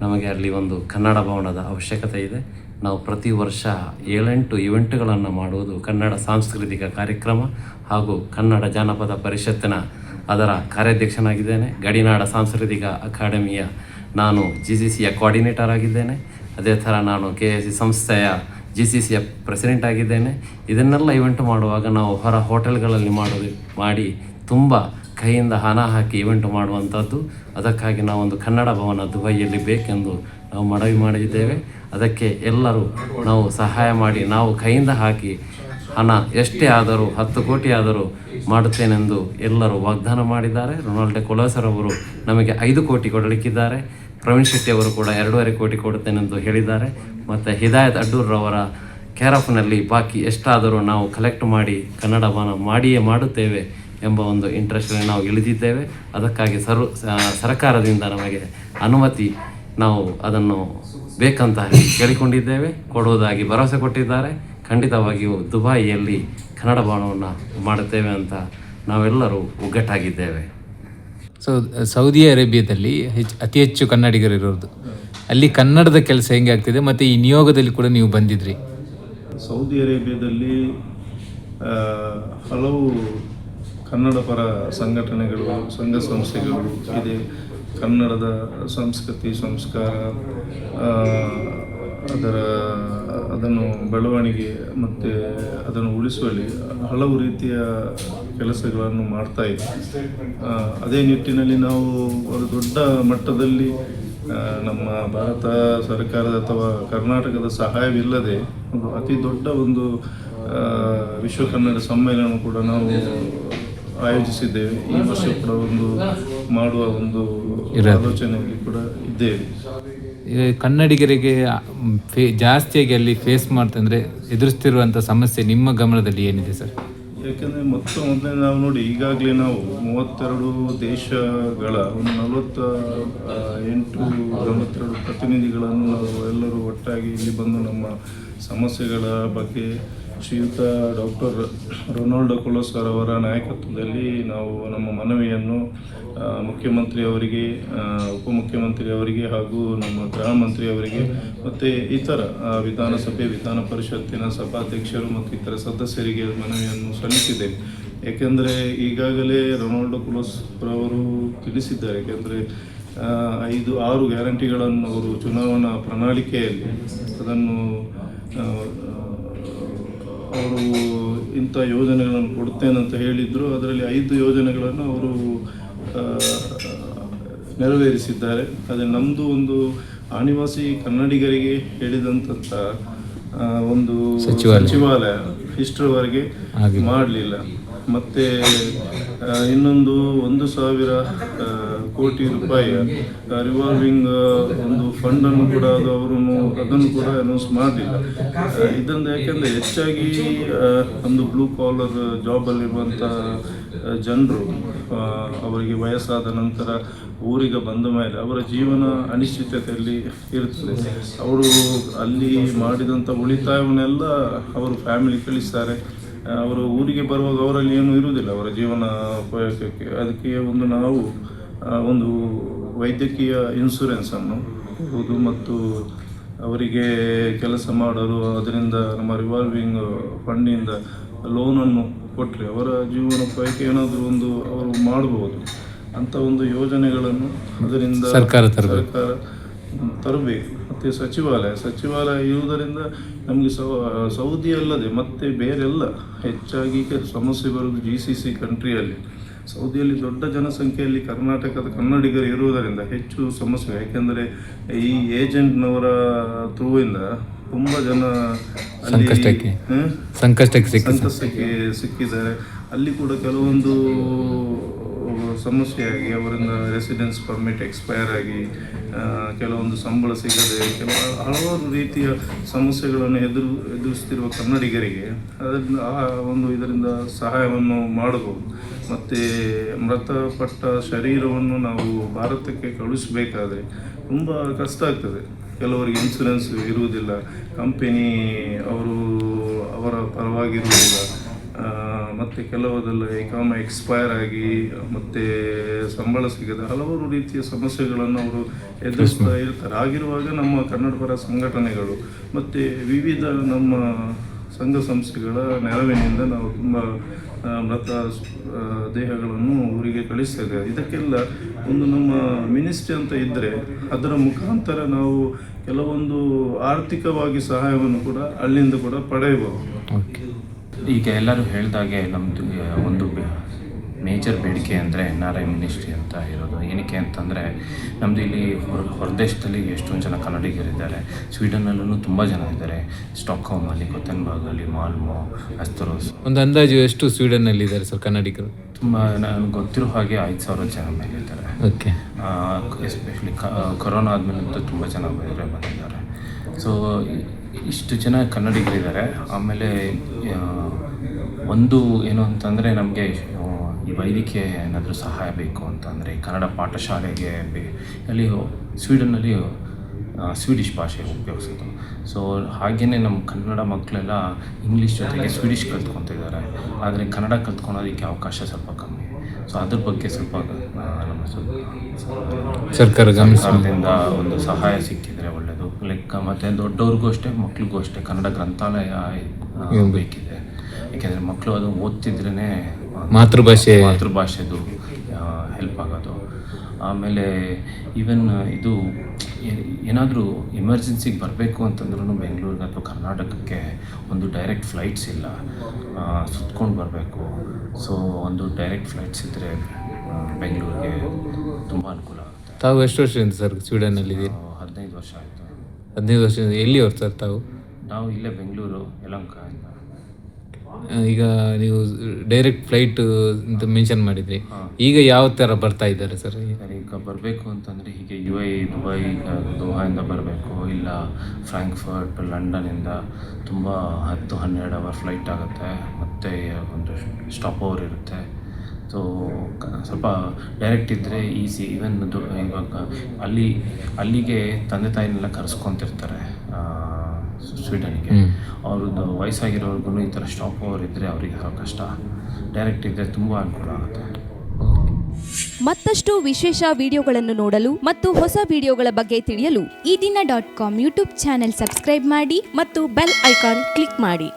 ನಮಗೆ ಅಲ್ಲಿ ಒಂದು ಕನ್ನಡ ಭವನದ ಅವಶ್ಯಕತೆ ಇದೆ. ನಾವು ಪ್ರತಿ ವರ್ಷ ಏಳೆಂಟು ಇವೆಂಟ್ಗಳನ್ನು ಮಾಡುವುದು ಕನ್ನಡ ಸಾಂಸ್ಕೃತಿಕ ಕಾರ್ಯಕ್ರಮ ಹಾಗೂ ಕನ್ನಡ ಜಾನಪದ ಪರಿಷತ್ತಿನ ಅದರ ಕಾರ್ಯಾಧ್ಯಕ್ಷನಾಗಿದ್ದೇನೆ. ಗಡಿನಾಡ ಸಾಂಸ್ಕೃತಿಕ ಅಕಾಡೆಮಿಯ ನಾನು ಜಿ ಸಿ ಸಿಯ ಕೋಆರ್ಡಿನೇಟರ್ ಆಗಿದ್ದೇನೆ. ಅದೇ ಥರ ನಾನು ಕೆ ಎಸ್ ಸಿ ಸಂಸ್ಥೆಯ ಜಿ ಸಿ ಸಿಯ ಪ್ರೆಸಿಡೆಂಟ್ ಆಗಿದ್ದೇನೆ. ಇದನ್ನೆಲ್ಲ ಇವೆಂಟ್ ಮಾಡುವಾಗ ನಾವು ಹೊರ ಹೋಟೆಲ್ಗಳಲ್ಲಿ ಮಾಡೋದು, ಮಾಡಿ ತುಂಬ ಕೈಯಿಂದ ಹಣ ಹಾಕಿ ಇವೆಂಟ್ ಮಾಡುವಂಥದ್ದು. ಅದಕ್ಕಾಗಿ ನಾವೊಂದು ಕನ್ನಡ ಭವನ ದುಬೈಯಲ್ಲಿ ಬೇಕೆಂದು ನಾವು ಮನವಿ ಮಾಡಿದ್ದೇವೆ. ಅದಕ್ಕೆ ಎಲ್ಲರೂ ನಾವು ಸಹಾಯ ಮಾಡಿ, ನಾವು ಕೈಯಿಂದ ಹಾಕಿ ಹಣ ಎಷ್ಟೇ ಆದರೂ, ಹತ್ತು ಕೋಟಿ ಆದರೂ ಮಾಡುತ್ತೇನೆಂದು ಎಲ್ಲರೂ ವಾಗ್ದಾನ ಮಾಡಿದ್ದಾರೆ. ರೊನಾಲ್ಡೋ ಕೊಲೋಸರ್ ಅವರು ನಮಗೆ ಐದು ಕೋಟಿ ಕೊಡಲಿಕ್ಕಿದ್ದಾರೆ. ಪ್ರವೀಣ್ ಶೆಟ್ಟಿ ಅವರು ಕೂಡ ಎರಡೂವರೆ ಕೋಟಿ ಕೊಡುತ್ತೇನೆಂದು ಹೇಳಿದ್ದಾರೆ. ಮತ್ತು ಹಿದಾಯತ್ ಅಡ್ಡೂರ್ರವರ ಕ್ಯಾರಫ್ನಲ್ಲಿ ಬಾಕಿ ಎಷ್ಟಾದರೂ ನಾವು ಕಲೆಕ್ಟ್ ಮಾಡಿ ಕನ್ನಡ ಭವನ ಮಾಡಿಯೇ ಮಾಡುತ್ತೇವೆ ಎಂಬ ಒಂದು ಇಂಟ್ರೆಸ್ಟಲ್ಲಿ ನಾವು ಇಳಿದಿದ್ದೇವೆ. ಅದಕ್ಕಾಗಿ ಸರ್ ಸರ್ಕಾರದಿಂದ ನಮಗೆ ಅನುಮತಿ ನಾವು ಅದನ್ನು ಬೇಕಂತ ಕೇಳಿಕೊಂಡಿದ್ದೇವೆ. ಕೊಡುವುದಾಗಿ ಭರವಸೆ ಕೊಟ್ಟಿದ್ದಾರೆ. ಖಂಡಿತವಾಗಿಯೂ ದುಬಾಯಿಯಲ್ಲಿ ಕನ್ನಡ ಬಾಣವನ್ನು ಮಾಡುತ್ತೇವೆ ಅಂತ ನಾವೆಲ್ಲರೂ ಒಗ್ಗಟ್ಟಾಗಿದ್ದೇವೆ. ಸೊ ಸೌದಿ ಅರೇಬಿಯಾದಲ್ಲಿ ಹೆಚ್ಚು ಅತಿ ಹೆಚ್ಚು ಕನ್ನಡಿಗರು ಇರೋದು. ಅಲ್ಲಿ ಕನ್ನಡದ ಕೆಲಸ ಹೆಂಗೆ ಆಗ್ತಿದೆ ಮತ್ತು ಈ ನಿಯೋಗದಲ್ಲಿ ಕೂಡ ನೀವು ಬಂದಿದ್ರಿ? ಸೌದಿ ಅರೇಬಿಯಾದಲ್ಲಿ ಹಲವು ಕನ್ನಡ ಪರ ಸಂಘಟನೆಗಳು ಸಂಘ ಸಂಸ್ಥೆಗಳು ಇದೆ. ಕನ್ನಡದ ಸಂಸ್ಕೃತಿ ಸಂಸ್ಕಾರ ಅದರ ಅದನ್ನು ಬೆಳವಣಿಗೆ ಮತ್ತು ಅದನ್ನು ಉಳಿಸುವಲ್ಲಿ ಹಲವು ರೀತಿಯ ಕೆಲಸಗಳನ್ನು ಮಾಡ್ತಾ ಇದೆ. ಅದೇ ನಿಟ್ಟಿನಲ್ಲಿ ನಾವು ಒಂದು ದೊಡ್ಡ ಮಟ್ಟದಲ್ಲಿ ನಮ್ಮ ಭಾರತ ಸರ್ಕಾರದ ಅಥವಾ ಕರ್ನಾಟಕದ ಸಹಾಯವಿಲ್ಲದೆ ಒಂದು ಅತಿ ದೊಡ್ಡ ಒಂದು ವಿಶ್ವ ಕನ್ನಡ ಸಮ್ಮೇಳನ ಕೂಡ ನಾವು ಆಯೋಜಿಸಿದ್ದೇವೆ. ಈ ವರ್ಷ ಕೂಡ ಒಂದು ಮಾಡುವ ಒಂದು ಆಲೋಚನೆಯಲ್ಲಿ ಕೂಡ ಇದ್ದೇವೆ. ಕನ್ನಡಿಗರಿಗೆ ಫೇ, ಜಾಸ್ತಿಯಾಗಿ ಅಲ್ಲಿ ಫೇಸ್ ಮಾಡ್ತಂದ್ರೆ ಎದುರಿಸ್ತಿರುವಂಥ ಸಮಸ್ಯೆ ನಿಮ್ಮ ಗಮನದಲ್ಲಿ ಏನಿದೆ ಸರ್? ಯಾಕೆಂದರೆ ಮೊತ್ತ ಮೊದಲೇ ನಾವು ನೋಡಿ, ಈಗಾಗಲೇ ನಾವು ಮೂವತ್ತೆರಡು ದೇಶಗಳ ಒಂದು ನಲವತ್ತ ಎಂಟು ನಲವತ್ತೆರಡು ಪ್ರತಿನಿಧಿಗಳನ್ನು ನಾವು ಎಲ್ಲರೂ ಒಟ್ಟಾಗಿ ಇಲ್ಲಿ ಬಂದು ನಮ್ಮ ಸಮಸ್ಯೆಗಳ ಬಗ್ಗೆ ಶ್ರೀಯುತ ಡಾಕ್ಟರ್ ರೊನಾಲ್ಡೋ ಕೊಲೋಸ್ಕರ್ ಅವರ ನಾಯಕತ್ವದಲ್ಲಿ ನಾವು ನಮ್ಮ ಮನವಿಯನ್ನು ಮುಖ್ಯಮಂತ್ರಿ ಅವರಿಗೆ ಉಪಮುಖ್ಯಮಂತ್ರಿ ಅವರಿಗೆ ಹಾಗೂ ನಮ್ಮ ಗೃಹ ಮಂತ್ರಿ ಅವರಿಗೆ ಮತ್ತು ಇತರ ವಿಧಾನಸಭೆ, ವಿಧಾನ ಪರಿಷತ್ತಿನ ಸಭಾಧ್ಯಕ್ಷರು ಮತ್ತು ಇತರ ಸದಸ್ಯರಿಗೆ ಮನವಿಯನ್ನು ಸಲ್ಲಿಸಿದೆ. ಏಕೆಂದರೆ ಈಗಾಗಲೇ ರೊನಾಲ್ಡೋ ಕುಲೋಸ್ ಅವರು ತಿಳಿಸಿದ್ದಾರೆ. ಏಕೆಂದರೆ ಐದು, ಆರು ಗ್ಯಾರಂಟಿಗಳನ್ನು ಅವರು ಚುನಾವಣಾ ಪ್ರಣಾಳಿಕೆಯಲ್ಲಿ ಅದನ್ನು ಅವರು ಇಂಥ ಯೋಜನೆಗಳನ್ನು ಕೊಡ್ತೇನೆ ಅಂತ ಹೇಳಿದ್ರು. ಅದರಲ್ಲಿ ಐದು ಯೋಜನೆಗಳನ್ನು ಅವರು ನೆರವೇರಿಸಿದ್ದಾರೆ. ಅದೇ ನಮ್ಮದು ಒಂದು ಆನಿವಾಸಿ ಕನ್ನಡಿಗರಿಗೆ ಹೇಳಿದಂಥ ಒಂದು ಸಚಿವಾಲಯ. ಇಷ್ಟರವರೆಗೆ ಮಾಡಲಿಲ್ಲ. ಮತ್ತೆ ಇನ್ನೊಂದು ಒಂದು ಸಾವಿರ ಕೋಟಿ ರೂಪಾಯಿಯ ರಿವಾಲ್ವಿಂಗ್ ಒಂದು ಫಂಡನ್ನು ಕೂಡ ಅದು ಅವರು ಅದನ್ನು ಕೂಡ ಅನೌನ್ಸ್ ಮಾಡಿಲ್ಲ. ಇದೊಂದು ಯಾಕೆಂದರೆ ಹೆಚ್ಚಾಗಿ ಒಂದು ಬ್ಲೂ ಕಾಲರ್ ಜಾಬಲ್ಲಿರುವಂಥ ಜನರು ಅವರಿಗೆ ವಯಸ್ಸಾದ ನಂತರ ಊರಿಗೆ ಬಂದ ಮೇಲೆ ಅವರ ಜೀವನ ಅನಿಶ್ಚಿತತೆಯಲ್ಲಿ ಇರುತ್ತದೆ ಅವರು ಅಲ್ಲಿ ಮಾಡಿದಂಥ ಉಳಿತಾಯವನ್ನೆಲ್ಲ ಅವರು ಫ್ಯಾಮಿಲಿ ಕಳಿಸ್ತಾರೆ. ಅವರು ಊರಿಗೆ ಬರುವಾಗ ಅವರಲ್ಲಿ ಏನೂ ಇರುವುದಿಲ್ಲ. ಅವರ ಜೀವನ ಉಪಯೋಗಕ್ಕೆ ಅದಕ್ಕೆ ಒಂದು ನಾವು ಒಂದು ವೈದ್ಯಕೀಯ ಇನ್ಸೂರೆನ್ಸನ್ನು ಕೊಡುವುದು ಮತ್ತು ಅವರಿಗೆ ಕೆಲಸ ಮಾಡಲು ಅದರಿಂದ ನಮ್ಮ ರಿವಾಲ್ವಿಂಗ್ ಫಂಡಿಂದ ಲೋನನ್ನು ಕೊಟ್ಟರೆ ಅವರ ಜೀವನೋಪಾಯಕ್ಕೆ ಏನಾದರೂ ಒಂದು ಅವರು ಮಾಡಬಹುದು ಅಂತ ಒಂದು ಯೋಜನೆಗಳನ್ನು ಅದರಿಂದ ಸರ್ಕಾರ ತರಬೇಕು. ಮತ್ತು ಸಚಿವಾಲಯ. ಸಚಿವಾಲಯ ಇರುವುದರಿಂದ ನಮಗೆ ಸೌ ಸೌದಿ ಅಲ್ಲದೆ ಮತ್ತೆ ಬೇರೆಲ್ಲ ಹೆಚ್ಚಾಗಿ ಈಗ ಸಮಸ್ಯೆ ಬರುವುದು ಜಿ ಸಿ ಸಿ ಕಂಟ್ರಿಯಲ್ಲಿ. ಸೌದಿಯಲ್ಲಿ ದೊಡ್ಡ ಜನಸಂಖ್ಯೆಯಲ್ಲಿ ಕರ್ನಾಟಕದ ಕನ್ನಡಿಗರು ಇರುವುದರಿಂದ ಹೆಚ್ಚು ಸಮಸ್ಯೆ. ಯಾಕೆಂದರೆ ಈ ಏಜೆಂಟ್ನವರ ಥ್ರೂವಿಂದ ತುಂಬ ಜನ ಸಂಕಷ್ಟಕ್ಕೆ. ಸಂಕಷ್ಟಕ್ಕೆ ಸಿಕ್ಕಿದ್ದಾರೆ. ಅಲ್ಲಿ ಕೂಡ ಕೆಲವೊಂದು ಸಮಸ್ಯೆಯಾಗಿ ಅವರಿಂದ ರೆಸಿಡೆನ್ಸ್ ಪರ್ಮಿಟ್ ಎಕ್ಸ್ಪೈರ್ ಆಗಿ ಕೆಲವೊಂದು ಸಂಬಳ ಸಿಗದೆ ಕೆಲವು ಹಲವಾರು ರೀತಿಯ ಸಮಸ್ಯೆಗಳನ್ನು ಎದುರು, ಎದುರಿಸ್ತಿರುವ ಕನ್ನಡಿಗರಿಗೆ ಅದರಿಂದ ಆ ಒಂದು ಇದರಿಂದ ಸಹಾಯವನ್ನು ಮಾಡಬಹುದು. ಮತ್ತು ಮೃತಪಟ್ಟ ಶರೀರವನ್ನು ನಾವು ಭಾರತಕ್ಕೆ ಕಳುಹಿಸಬೇಕಾದ್ರೆ ತುಂಬ ಕಷ್ಟ ಆಗ್ತದೆ. ಕೆಲವರಿಗೆ ಇನ್ಸೂರೆನ್ಸ್ ಇರುವುದಿಲ್ಲ ಕಂಪೆನಿ ಅವರು ಅವರ ಪರವಾಗಿರುವುದಿಲ್ಲ. ಮತ್ತೆ ಕೆಲವದೆಲ್ಲ ಏಕಾಮ ಎಕ್ಸ್ಪೈರ್ ಆಗಿ, ಮತ್ತೆ ಸಂಬಳ ಸಿಗದೆ ಹಲವಾರು ರೀತಿಯ ಸಮಸ್ಯೆಗಳನ್ನು ಅವರು ಎದುರಿಸ್ತಾ ಇರ್ತಾರೆ. ಆಗಿರುವಾಗ ನಮ್ಮ ಕನ್ನಡ ಪರ ಸಂಘಟನೆಗಳು, ಮತ್ತು ವಿವಿಧ ನಮ್ಮ ಸಂಘ ಸಂಸ್ಥೆಗಳ ನೆರವಿನಿಂದ ನಾವು ತುಂಬ ಮೃತ ದೇಹಗಳನ್ನು ಊರಿಗೆ ಕಳಿಸ್ತಾ ಇದಕ್ಕೆಲ್ಲ ಒಂದು ನಮ್ಮ ಮಿನಿಸ್ಟ್ರಿ ಅಂತ ಇದ್ದರೆ ಅದರ ಮುಖಾಂತರ ನಾವು ಕೆಲವೊಂದು ಆರ್ಥಿಕವಾಗಿ ಸಹಾಯವನ್ನು ಕೂಡ ಅಲ್ಲಿಂದ ಕೂಡ ಪಡೆಯಬಹುದು. ಈಗ ಎಲ್ಲರೂ ಹೇಳಿದಾಗೆ ನಮ್ಮದು ಒಂದು ಮೇಜರ್ ಬೇಡಿಕೆ ಅಂದರೆ ಎನ್ ಆರ್ ಐ ಮಿನಿಸ್ಟ್ರಿ ಅಂತ ಇರೋದು. ಏನಕ್ಕೆ ಅಂತಂದರೆ ನಮ್ಮದು ಇಲ್ಲಿ ಹೊರ ಹೊರದೇಶದಲ್ಲಿ ಎಷ್ಟೊಂದು ಜನ ಕನ್ನಡಿಗರಿದ್ದಾರೆ ಸ್ವೀಡನ್ನಲ್ಲೂ ತುಂಬ ಜನ ಇದ್ದಾರೆ. ಸ್ಟಾಕ್ಹೋಮಲ್ಲಿ ಕೊತ್ತನ್ಬಾಗಲ್ಲಿ ಮಾಲ್ಮೋ ಅಸ್ತರೋಸ್ ಒಂದು ಅಂದಾಜು ಎಷ್ಟು ಸ್ವೀಡನ್ನಲ್ಲಿ ಇದ್ದಾರೆ ಸರ್ ಕನ್ನಡಿಗರು? ತುಂಬ ನನಗೆ ಗೊತ್ತಿರೋ ಹಾಗೆ ಐದು ಸಾವಿರ ಜನ ಮೇಲಿದ್ದಾರೆ ಓಕೆ ಎಸ್ಪೆಷಲಿ ಕೊರೋನಾ ಆದಮೇಲಂತೂ ತುಂಬ ಜನ ಬೇರೆ ಬಂದಿದ್ದಾರೆ. ಸೊ ಇಷ್ಟು ಜನ ಕನ್ನಡಿಗರಿದ್ದಾರೆ. ಆಮೇಲೆ ಒಂದು ಏನು ಅಂತಂದರೆ ನಮಗೆ ಈ ವೈದ್ಯಕೀಯ ಏನಾದರೂ ಸಹಾಯ ಬೇಕು ಅಂತಂದರೆ ಕನ್ನಡ ಪಾಠಶಾಲೆಗೆ ಅಲ್ಲಿ ಸ್ವೀಡನ್ನಲ್ಲಿ ಸ್ವೀಡಿಷ್ ಭಾಷೆ ಉಪಯೋಗಿಸೋದು ಸೊ ಹಾಗೆಯೇ ನಮ್ಮ ಕನ್ನಡ ಮಕ್ಕಳೆಲ್ಲ ಇಂಗ್ಲೀಷ್ ಜೊತೆಗೆ ಸ್ವೀಡಿಷ್ ಕಲ್ತ್ಕೊತಿದ್ದಾರೆ. ಆದರೆ ಕನ್ನಡ ಕಲ್ತ್ಕೊಳೋದಕ್ಕೆ ಅವಕಾಶ ಸ್ವಲ್ಪ ಕಮ್ಮಿ. ಸೊ ಅದ್ರ ಬಗ್ಗೆ ಸ್ವಲ್ಪ ನಮ್ಮ ಸ್ವಲ್ಪ ಸರ್ಕಾರ ಗಮನದಿಂದ ಒಂದು ಸಹಾಯ ಸಿಕ್ಕಿದ್ರೆ ಒಳ್ಳೆಯದು ಲೈಕ್ ಮತ್ತು ದೊಡ್ಡವ್ರಿಗೂ ಅಷ್ಟೇ ಮಕ್ಳಿಗೂ ಅಷ್ಟೇ ಕನ್ನಡ ಗ್ರಂಥಾಲಯ ಬೇಕಿದೆ. ಯಾಕೆಂದರೆ ಮಕ್ಕಳು ಅದು ಓದ್ತಿದ್ರೇ ಮಾತೃಭಾಷೆ. ಮಾತೃಭಾಷೆದು ಹೆಲ್ಪ್ ಆಗೋದು. ಆಮೇಲೆ ಈವನ್ ಇದು ಏನಾದರೂ ಎಮರ್ಜೆನ್ಸಿಗೆ ಬರಬೇಕು ಅಂತಂದ್ರೂ ಬೆಂಗಳೂರಿಗೆ ಅಥವಾ ಕರ್ನಾಟಕಕ್ಕೆ ಒಂದು ಡೈರೆಕ್ಟ್ ಫ್ಲೈಟ್ಸ್ ಇಲ್ಲ. ಸುತ್ಕೊಂಡು ಬರಬೇಕು. ಸೊ ಒಂದು ಡೈರೆಕ್ಟ್ ಫ್ಲೈಟ್ಸ್ ಇದ್ದರೆ ಬೆಂಗಳೂರಿಗೆ ತುಂಬ ಅನುಕೂಲ ಆಗುತ್ತೆ. ತಾವು ಎಷ್ಟು ವರ್ಷದಿಂದ ಸರ್ ಸ್ವೀಡನ್ನಲ್ಲಿ ಹದಿನೈದು ವರ್ಷ ಆಯಿತು. ಹದಿನೈದು ವರ್ಷದಿಂದ ಎಲ್ಲಿಯವರು ಸರ್ ತಾವು? ನಾವು ಇಲ್ಲೇ ಬೆಂಗಳೂರು ಯಲಹಂಕ ಇಂದ. ಈಗ ನೀವು ಡೈರೆಕ್ಟ್ ಫ್ಲೈಟ್ ಅಂತ ಮೆನ್ಷನ್ ಮಾಡಿದ್ರಿ. ಈಗ ಯಾವ ಥರ ಬರ್ತಾ ಇದ್ದಾರೆ ಸರ್ ಈಗ ಬರಬೇಕು ಅಂತಂದರೆ ಹೀಗೆ ಯು ಐ ದುಬೈ ದೋಹಾಯಿಂದ ಬರಬೇಕು ಇಲ್ಲ ಫ್ರಾಂಕ್ಫರ್ಟ್ ಲಂಡನಿಂದ ತುಂಬ ಹತ್ತು ಹನ್ನೆರಡು ಅವರ್ ಫ್ಲೈಟ್ ಆಗುತ್ತೆ ಮತ್ತು ಒಂದು ಸ್ಟಾಪ್ ಓವರ್ ಇರುತ್ತೆ. ಸೊ ಸ್ವಲ್ಪ ಡೈರೆಕ್ಟ್ ಇದ್ದರೆ ಈಸಿ ಈವನ್ ಇವಾಗ ಅಲ್ಲಿ ಅಲ್ಲಿಗೆ ತಂದೆ ತಾಯಿನೆಲ್ಲ ಕರೆಸ್ಕೊತಿರ್ತಾರೆ. ಸ್ವೀಡನ್ಗೆ ಅವ್ರದ್ದು ವಯಸ್ಸಾಗಿರೋರ್ಗು ಈ ಥರ ಸ್ಟಾಪ್ ಓವರ್ ಇದ್ದರೆ ಅವ್ರಿಗೆ ಕಷ್ಟ. ಡೈರೆಕ್ಟ್ ಇದ್ದರೆ ತುಂಬ ಅನುಕೂಲ ಆಗುತ್ತೆ. ಮತ್ತಷ್ಟು ವಿಶೇಷ ವಿಡಿಯೋಗಳನ್ನು ನೋಡಲು ಮತ್ತು ಹೊಸ ವಿಡಿಯೋಗಳ ಬಗ್ಗೆ ತಿಳಿಯಲು Ee Dina dot com YouTube channel subscribe ಮಾಡಿ ಮತ್ತು ಬೆಲ್ ಐಕಾನ್ ಕ್ಲಿಕ್ ಮಾಡಿ.